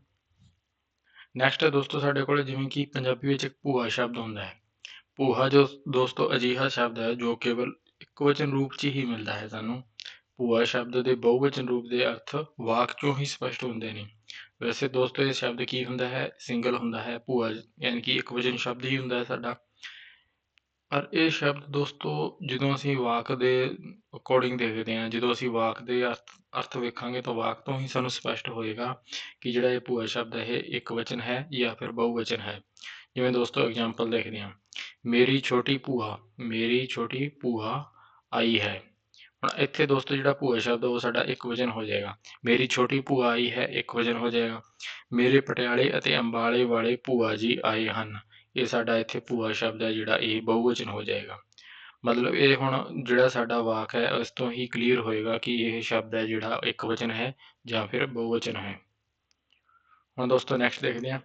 ਨੈਕਸਟ ਹੈ ਦੋਸਤੋ ਸਾਡੇ ਕੋਲ ਜਿਵੇਂ ਕਿ ਪੰਜਾਬੀ ਵਿੱਚ ਇੱਕ ਭੂਆ ਸ਼ਬਦ ਹੁੰਦਾ ਹੈ। ਭੂਆ ਜੋ ਦੋਸਤੋ ਅਜਿਹਾ ਸ਼ਬਦ ਹੈ ਜੋ ਕੇਵਲ ਇੱਕ ਵਚਨ ਰੂਪ 'ਚ ਹੀ ਮਿਲਦਾ ਹੈ ਸਾਨੂੰ। ਭੂਆ ਸ਼ਬਦ ਦੇ ਬਹੁਵਚਨ ਰੂਪ ਦੇ ਅਰਥ ਵਾਕ ਚੋਂ ਹੀ ਸਪਸ਼ਟ ਹੁੰਦੇ ਨੇ। ਵੈਸੇ ਦੋਸਤੋ, ਇਹ ਸ਼ਬਦ ਕੀ ਹੁੰਦਾ ਹੈ? ਸਿੰਗਲ ਹੁੰਦਾ ਹੈ ਭੂਆ, ਯਾਨੀ ਕਿ ਇੱਕ ਵਚਨ ਸ਼ਬਦ ਹੀ ਹੁੰਦਾ ਹੈ ਸਾਡਾ। ਪਰ ਇਹ ਸ਼ਬਦ ਦੋਸਤੋ, ਜਦੋਂ ਅਸੀਂ ਵਾਕ ਦੇ ਅਕੋਰਡਿੰਗ ਦੇਖਦੇ ਹਾਂ, ਜਦੋਂ ਅਸੀਂ ਵਾਕ ਦੇ ਅਰਥ ਅਰਥ ਵੇਖਾਂਗੇ ਤਾਂ ਵਾਕ ਤੋਂ ਹੀ ਸਾਨੂੰ ਸਪਸ਼ਟ ਹੋਏਗਾ ਕਿ ਜਿਹੜਾ ਇਹ ਭੂਆ ਸ਼ਬਦ ਹੈ, ਇਹ ਇੱਕ ਵਚਨ ਹੈ ਜਾਂ ਫਿਰ ਬਹੁਵਚਨ ਹੈ। ਜਿਵੇਂ ਦੋਸਤੋ ਐਗਜ਼ਾਮਪਲ ਦੇਖਦੇ ਹਾਂ। ਮੇਰੀ ਛੋਟੀ ਭੂਆ, ਮੇਰੀ ਛੋਟੀ ਭੂਆ ਆਈ ਹੈ। ਹੁਣ ਇੱਥੇ ਦੋਸਤੋ ਜਿਹੜਾ ਭੂਆ ਸ਼ਬਦ ਉਹ ਸਾਡਾ ਇੱਕ ਵਚਨ ਹੋ ਜਾਏਗਾ। ਮੇਰੀ ਛੋਟੀ ਭੂਆ ਆਈ ਹੈ, ਇੱਕ ਵਚਨ ਹੋ ਜਾਏਗਾ। ਮੇਰੇ ਪਟਿਆਲੇ ਅਤੇ ਅੰਬਾਲੇ ਵਾਲੇ ਭੂਆ ਜੀ ਆਏ ਹਨ। ਇਹ ਸਾਡਾ ਇੱਥੇ ਭੂਆ ਸ਼ਬਦ ਹੈ ਜਿਹੜਾ ਇਹ ਬਹੁਵਚਨ ਹੋ ਜਾਏਗਾ। ਮਤਲਬ ਇਹ ਹੁਣ ਜਿਹੜਾ ਸਾਡਾ ਵਾਕ ਹੈ ਉਸ ਤੋਂ ਹੀ ਕਲੀਅਰ ਹੋਏਗਾ ਕਿ ਇਹ ਸ਼ਬਦ ਹੈ ਜਿਹੜਾ ਇੱਕ ਵਚਨ ਹੈ ਜਾਂ ਫਿਰ ਬਹੁਵਚਨ ਹੈ। ਹੁਣ ਦੋਸਤੋ ਨੈਕਸਟ ਦੇਖਦੇ ਹਾਂ।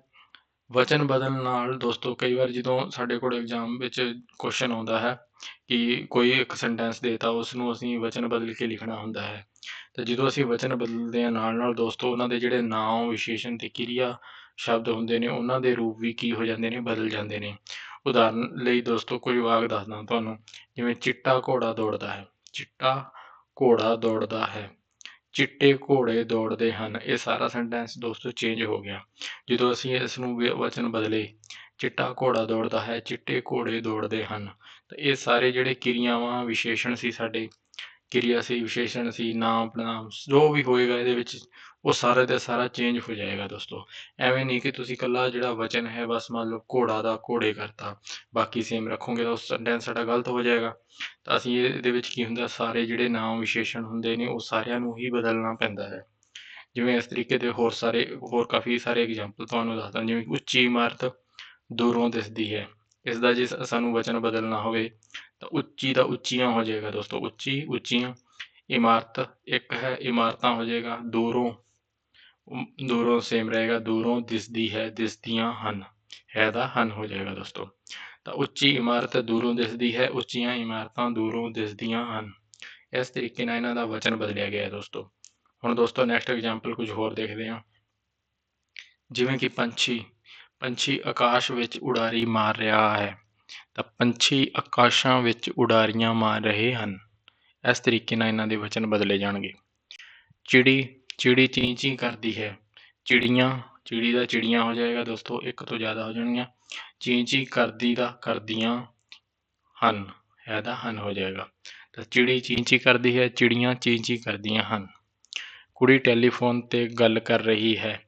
ਵਚਨ ਬਦਲਣ ਨਾਲ ਦੋਸਤੋ, ਕਈ ਵਾਰ ਜਦੋਂ ਸਾਡੇ ਕੋਲ ਐਗਜ਼ਾਮ ਵਿੱਚ ਕੁਐਸਚਨ ਆਉਂਦਾ ਹੈ ਕਿ ਕੋਈ ਇੱਕ ਸੈਂਟੈਂਸ ਦੇਤਾ ਉਸ ਨੂੰ ਅਸੀਂ ਵਚਨ ਬਦਲ ਕੇ ਲਿਖਣਾ ਹੁੰਦਾ ਹੈ। ਤੇ ਜਦੋਂ ਅਸੀਂ ਵਚਨ ਬਦਲਦੇ ਹਾਂ, ਨਾਲ ਨਾਲ ਦੋਸਤੋ, ਉਹਨਾਂ ਦੇ ਜਿਹੜੇ ਨਾਮ, ਵਿਸ਼ੇਸ਼ਣ ਤੇ ਕਿਰਿਆ ਸ਼ਬਦ ਹੁੰਦੇ ਨੇ, ਉਹਨਾਂ ਦੇ ਰੂਪ ਵੀ ਕੀ ਹੋ ਜਾਂਦੇ ਨੇ, ਬਦਲ ਜਾਂਦੇ ਨੇ। ਉਦਾਹਰਨ ਲਈ ਦੋਸਤੋ, ਕੋਈ ਵਾਕ ਦੱਸਦਾ ਤੁਹਾਨੂੰ, ਜਿਵੇਂ ਚਿੱਟਾ ਘੋੜਾ ਦੌੜਦਾ ਹੈ, ਚਿੱਟਾ ਘੋੜਾ ਦੌੜਦਾ ਹੈ। ਚਿੱਟੇ ਘੋੜੇ ਦੌੜਦੇ ਹਨ। ਇਹ ਸਾਰਾ ਸੈਂਟੈਂਸ ਦੋਸਤੋ ਚੇਂਜ ਹੋ ਗਿਆ। ਜਦੋਂ ਅਸੀਂ ਇਸ ਨੂੰ ਵਚਨ ਬਦਲੇ, ਚਿੱਟਾ ਘੋੜਾ ਦੌੜਦਾ ਹੈ, ਚਿੱਟੇ ਘੋੜੇ ਦੌੜਦੇ ਹਨ। ਤਾਂ ਇਹ ਸਾਰੇ ਜਿਹੜੇ ਕਿਰਿਆਵਾਂ, ਵਿਸ਼ੇਸ਼ਣ ਸੀ ਸਾਡੇ, ਕਿਰਿਆ ਸੀ, ਵਿਸ਼ੇਸ਼ਣ ਸੀ ਨਾਮ ਪ੍ਰਨਾਮ ਜੋ ਵੀ ਹੋਏਗਾ ਇਹਦੇ ਵਿੱਚ ਉਹ ਸਾਰਾ ਦਾ ਸਾਰਾ ਚੇਂਜ ਹੋ ਜਾਏਗਾ ਦੋਸਤੋ। ਐਵੇਂ ਨਹੀਂ ਕਿ ਤੁਸੀਂ ਕੱਲਾ ਜਿਹੜਾ ਵਚਨ ਹੈ, ਬਸ ਮੰਨ ਲਓ ਘੋੜਾ ਦਾ ਘੋੜੇ ਕਰਤਾ, ਬਾਕੀ ਸੇਮ ਰੱਖੋਗੇ ਤਾਂ ਉਹ ਸੈਂਟੈਂਸ ਸਾਡਾ ਗਲਤ ਹੋ ਜਾਏਗਾ। ਤਾਂ ਅਸੀਂ ਇਹਦੇ ਵਿੱਚ ਕੀ ਹੁੰਦਾ, ਸਾਰੇ ਜਿਹੜੇ ਨਾਮ ਵਿਸ਼ੇਸ਼ਣ ਹੁੰਦੇ ਨੇ, ਉਹ ਸਾਰਿਆਂ ਨੂੰ ਹੀ ਬਦਲਣਾ ਪੈਂਦਾ ਹੈ। ਜਿਵੇਂ ਇਸ ਤਰੀਕੇ ਦੇ ਹੋਰ ਸਾਰੇ, ਹੋਰ ਕਾਫੀ ਸਾਰੇ ਐਗਜ਼ਾਮਪਲ ਤੁਹਾਨੂੰ ਦੱਸਦਾ ਜਿਵੇਂ ਉੱਚੀ ਇਮਾਰਤ ਦੂਰੋਂ ਦਿਸਦੀ ਹੈ। ਇਸ ਦਾ ਜੇ ਸਾਨੂੰ ਵਚਨ ਬਦਲਣਾ ਹੋਵੇ, ਤਾਂ ਉੱਚੀ ਦਾ ਉੱਚੀਆਂ ਹੋ ਜਾਏਗਾ ਦੋਸਤੋ, ਉੱਚੀ, ਉੱਚੀਆਂ। ਇਮਾਰਤ ਇੱਕ ਹੈ, ਇਮਾਰਤਾਂ ਹੋ ਜਾਏਗਾ, ਦੂਰੋਂ ਦੂਰੋਂ ਸੇਮ ਰਹੇਗਾ ਦੂਰੋਂ ਦਿਸਦੀ ਹੈ, ਦਿਸਦੀਆਂ ਹਨ। ਹੈ ਦਾ ਹਨ ਹੋ ਜਾਏਗਾ ਦੋਸਤੋ। ਤਾਂ ਉੱਚੀ ਇਮਾਰਤ ਦੂਰੋਂ ਦਿਸਦੀ ਹੈ, ਉੱਚੀਆਂ ਇਮਾਰਤਾਂ ਦੂਰੋਂ ਦਿਸਦੀਆਂ ਹਨ। ਇਸ ਤਰੀਕੇ ਨਾਲ ਇਹਨਾਂ ਦਾ ਵਚਨ ਬਦਲਿਆ ਗਿਆ ਹੈ ਦੋਸਤੋ। ਹੁਣ ਦੋਸਤੋ ਨੈਕਸਟ ਐਗਜ਼ਾਮਪਲ ਕੁਝ ਹੋਰ ਦੇਖਦੇ ਹਾਂ। ਜਿਵੇਂ ਕਿ ਪੰਛੀ ਪੰਛੀ ਆਕਾਸ਼ ਵਿੱਚ ਉਡਾਰੀ ਮਾਰ ਰਿਹਾ ਹੈ। ਤਾਂ ਪੰਛੀ ਆਕਾਸ਼ਾਂ ਵਿੱਚ ਉਡਾਰੀਆਂ ਮਾਰ ਰਹੇ ਹਨ। ਇਸ ਤਰੀਕੇ ਨਾਲ ਇਹਨਾਂ ਦੇ ਵਚਨ ਬਦਲੇ ਜਾਣਗੇ। ਚਿੜੀ ਚਿੜੀ ਚੀਂ ਚੀਂ ਕਰਦੀ ਹੈ। ਚਿੜੀਆਂ, ਚਿੜੀ ਦਾ ਚਿੜੀਆਂ ਹੋ ਜਾਏਗਾ ਦੋਸਤੋ, ਇੱਕ ਤੋਂ ਜ਼ਿਆਦਾ ਹੋ ਜਾਣਗੀਆਂ। ਚੀਂ ਚੀਂ ਕਰਦੀ ਦਾ ਕਰਦੀਆਂ ਹਨ, ਇਹਦਾ ਹਨ ਹੋ ਜਾਏਗਾ। ਤਾਂ ਚਿੜੀ ਚੀਂ ਚੀਂ ਕਰਦੀ ਹੈ, ਚਿੜੀਆਂ ਚੀਂ ਚੀਂ ਕਰਦੀਆਂ ਹਨ। ਕੁੜੀ ਟੈਲੀਫੋਨ ਤੇ ਗੱਲ ਕਰ ਰਹੀ ਹੈ।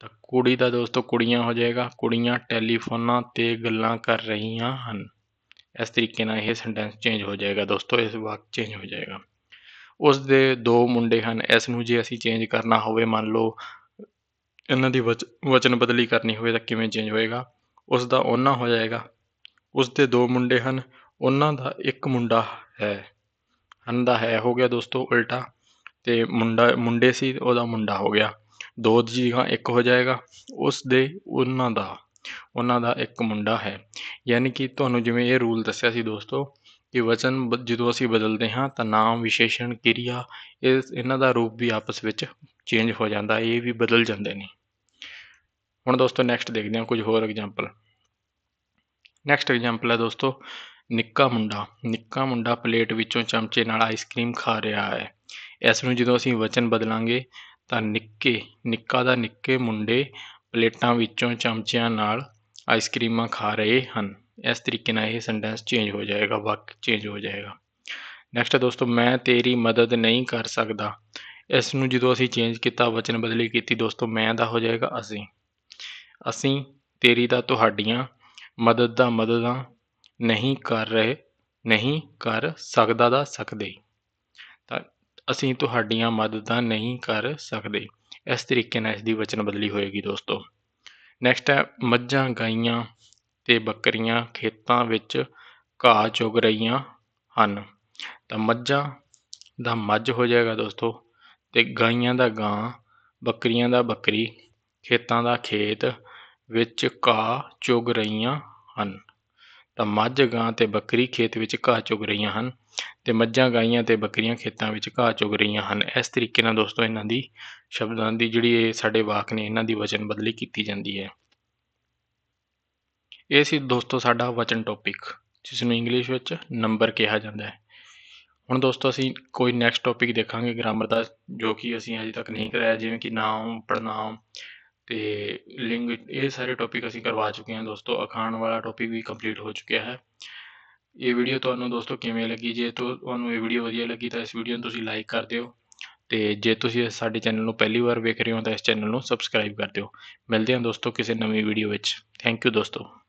ਤਾਂ ਕੁੜੀ ਦਾ ਦੋਸਤੋ ਕੁੜੀਆਂ ਹੋ ਜਾਏਗਾ, ਕੁੜੀਆਂ ਟੈਲੀਫੋਨਾਂ ਤੇ ਗੱਲਾਂ ਕਰ ਰਹੀਆਂ ਹਨ। ਇਸ ਤਰੀਕੇ ਨਾਲ ਇਹ ਸੈਂਟੈਂਸ ਚੇਂਜ ਹੋ ਜਾਏਗਾ ਦੋਸਤੋ, ਇਸ ਵਾਕ ਚੇਂਜ ਹੋ ਜਾਏਗਾ। ਉਸ ਦੇ ਦੋ ਮੁੰਡੇ ਹਨ, ਇਸ ਨੂੰ ਜੇ ਅਸੀਂ ਚੇਂਜ ਕਰਨਾ ਹੋਵੇ, ਮੰਨ ਲਓ, ਇਹਨਾਂ ਦੀ ਵਚਨ ਬਦਲੀ ਕਰਨੀ ਹੋਵੇ ਤਾਂ ਕਿਵੇਂ ਚੇਂਜ ਹੋਏਗਾ? ਉਸ ਦਾ ਉਹਨਾਂ ਹੋ ਜਾਏਗਾ। ਉਸ ਦੇ ਦੋ ਮੁੰਡੇ ਹਨ, ਉਹਨਾਂ ਦਾ ਇੱਕ ਮੁੰਡਾ ਹੈ। ਹਨ ਦਾ ਹੈ, ਹੋ ਗਿਆ ਦੋਸਤੋ ਉਲਟਾ। ਤੇ ਮੁੰਡਾ, ਮੁੰਡੇ ਸੀ, ਉਹਦਾ ਮੁੰਡਾ ਹੋ ਗਿਆ। ਦੋ ਦੀ ਜਗ੍ਹਾ ਇੱਕ ਹੋ ਜਾਏਗਾ। ਉਸ ਦੇ ਉਹਨਾਂ ਦਾ ਉਹਨਾਂ ਦਾ ਇੱਕ ਮੁੰਡਾ ਹੈ। ਯਾਨੀ ਕਿ ਤੁਹਾਨੂੰ ਜਿਵੇਂ ਇਹ ਰੂਲ ਦੱਸਿਆ ਸੀ ਦੋਸਤੋ ਕਿ ਵਚਨ ਜਦੋਂ ਅਸੀਂ ਬਦਲਦੇ ਹਾਂ ਤਾਂ ਨਾਮ ਵਿਸ਼ੇਸ਼ਣ, ਕਿਰਿਆ ਇਹ ਇਹਨਾਂ ਦਾ ਰੂਪ ਵੀ ਆਪਸ ਵਿੱਚ ਚੇਂਜ ਹੋ ਜਾਂਦਾ, ਇਹ ਵੀ ਬਦਲ ਜਾਂਦੇ ਨੇ। ਹੁਣ ਦੋਸਤੋ ਨੈਕਸਟ ਦੇਖਦੇ ਹਾਂ ਕੁਝ ਹੋਰ ਐਗਜ਼ਾਮਪਲ ਨੈਕਸਟ ਐਗਜ਼ਾਮਪਲ ਹੈ ਦੋਸਤੋ, ਨਿੱਕਾ ਮੁੰਡਾ। ਨਿੱਕਾ ਮੁੰਡਾ ਪਲੇਟ ਵਿੱਚੋਂ ਚਮਚੇ ਨਾਲ ਆਈਸਕ੍ਰੀਮ ਖਾ ਰਿਹਾ ਹੈ। ਇਸ ਨੂੰ ਜਦੋਂ ਅਸੀਂ ਵਚਨ ਬਦਲਾਂਗੇ ਤਾਂ ਨਿੱਕੇ, ਨਿੱਕਾ ਦਾ ਨਿੱਕੇ ਮੁੰਡੇ ਪਲੇਟਾਂ ਵਿੱਚੋਂ ਚਮਚਿਆਂ ਨਾਲ ਆਈਸਕ੍ਰੀਮਾਂ ਖਾ ਰਹੇ ਹਨ। ਇਸ ਤਰੀਕੇ ਨਾਲ ਇਹ ਸੈਂਟੈਂਸ ਚੇਂਜ ਹੋ ਜਾਏਗਾ, ਵਾਕ ਚੇਂਜ ਹੋ ਜਾਏਗਾ। ਨੈਕਸਟ ਦੋਸਤੋ, ਮੈਂ ਤੇਰੀ ਮਦਦ ਨਹੀਂ ਕਰ ਸਕਦਾ। ਇਸ ਨੂੰ ਜਦੋਂ ਅਸੀਂ ਚੇਂਜ ਕੀਤਾ, ਵਚਨ ਬਦਲੀ ਕੀਤੀ, ਦੋਸਤੋ, ਮੈਂ ਦਾ ਹੋ ਜਾਏਗਾ ਅਸੀਂ। ਅਸੀਂ ਤੇਰੀ ਦਾ, ਤੁਹਾਡੀਆਂ ਮਦਦ ਦਾ, ਮਦਦਾਂ ਨਹੀਂ ਕਰ ਰਹੇ, ਨਹੀਂ ਕਰ ਸਕਦਾ ਦਾ ਸਕਦੇ। ਤਾਂ ਅਸੀਂ ਤੁਹਾਡੀਆਂ ਮਦਦਾਂ ਨਹੀਂ ਕਰ ਸਕਦੇ। ਇਸ ਤਰੀਕੇ ਨਾਲ ਇਸ ਦੀ ਵਚਨ ਬਦਲੀ ਹੋਏਗੀ ਦੋਸਤੋ। ਨੈਕਸਟ ਹੈ, ਮੱਝਾਂ ਗਾਈਆਂ ਤੇ ਬੱਕਰੀਆਂ ਖੇਤਾਂ ਵਿੱਚ ਘਾਹ ਚੁਗ ਰਹੀਆਂ ਹਨ। ਤਾਂ ਮੱਝਾਂ ਦਾ ਮੱਝ ਹੋ ਜਾਏਗਾ ਦੋਸਤੋ ਤੇ ਗਾਈਆਂ ਦਾ ਗਾਂ, ਬੱਕਰੀਆਂ ਦਾ ਬੱਕਰੀ, ਖੇਤਾਂ ਦਾ ਖੇਤ ਵਿੱਚ ਘਾਹ ਚੁਗ ਰਹੀਆਂ ਹਨ। ਤਾਂ ਮੱਝ, ਗਾਂ ਤੇ ਬੱਕਰੀ ਖੇਤ ਵਿੱਚ ਘਾਹ ਚੁਗ ਰਹੀਆਂ ਹਨ ਤੇ ਮੱਝਾਂ, ਗਾਈਆਂ ਤੇ ਬੱਕਰੀਆਂ ਖੇਤਾਂ ਵਿੱਚ ਘਾਹ ਚੁਗ ਰਹੀਆਂ ਹਨ। ਇਸ ਤਰੀਕੇ ਨਾਲ ਦੋਸਤੋ ਇਹਨਾਂ ਦੀ ਸ਼ਬਦਾਂ ਦੀ ਜਿਹੜੀ ਇਹ ਸਾਡੇ ਵਾਕ ਨੇ, ਇਹਨਾਂ ਦੀ ਵਚਨ ਬਦਲੀ ਕੀਤੀ ਜਾਂਦੀ ਹੈ। ਇਹ ਸੀ ਦੋਸਤੋ ਸਾਡਾ ਵਚਨ ਟੌਪਿਕ ਜਿਸ ਨੂੰ ਇੰਗਲਿਸ਼ ਵਿੱਚ ਨੰਬਰ ਕਿਹਾ ਜਾਂਦਾ ਹੈ। ਹੁਣ ਦੋਸਤੋ ਅਸੀਂ ਕੋਈ ਨੈਕਸਟ ਟੌਪਿਕ ਦੇਖਾਂਗੇ ਗ੍ਰਾਮਰ ਦਾ, ਜੋ ਕਿ ਅਸੀਂ ਅਜੇ ਤੱਕ ਨਹੀਂ ਕਰਾਇਆ, ਜਿਵੇਂ ਕਿ ਨਾਮ ਪੜਨਾਮ ਤੇ ਲਿੰਗ ਇਹ ਸਾਰੇ ਟੌਪਿਕ ਅਸੀਂ ਕਰਵਾ ਚੁੱਕੇ ਹਾਂ ਦੋਸਤੋ। ਅਖਾਣ ਵਾਲਾ ਟੌਪਿਕ ਵੀ ਕੰਪਲੀਟ ਹੋ ਚੁੱਕਿਆ ਹੈ। ਇਹ ਵੀਡੀਓ ਤੁਹਾਨੂੰ ਦੋਸਤੋ ਕਿਵੇਂ ਲੱਗੀ? ਜੇ ਤੁਹਾਨੂੰ ਇਹ ਵੀਡੀਓ ਵਧੀਆ ਲੱਗੀ ਤਾਂ ਇਸ ਵੀਡੀਓ ਨੂੰ ਤੁਸੀਂ ਲਾਈਕ ਕਰ ਦਿਓ ਤੇ ਜੇ ਤੁਸੀਂ ਸਾਡੇ ਚੈਨਲ ਨੂੰ ਪਹਿਲੀ ਵਾਰ ਵੇਖ ਰਹੇ ਹੋ ਤਾਂ ਇਸ ਚੈਨਲ ਨੂੰ ਸਬਸਕ੍ਰਾਈਬ ਕਰ ਦਿਓ। ਮਿਲਦੇ ਹਾਂ ਦੋਸਤੋ ਕਿਸੇ ਨਵੀਂ ਵੀਡੀਓ ਵਿੱਚ। ਥੈਂਕ ਯੂ ਦੋਸਤੋ।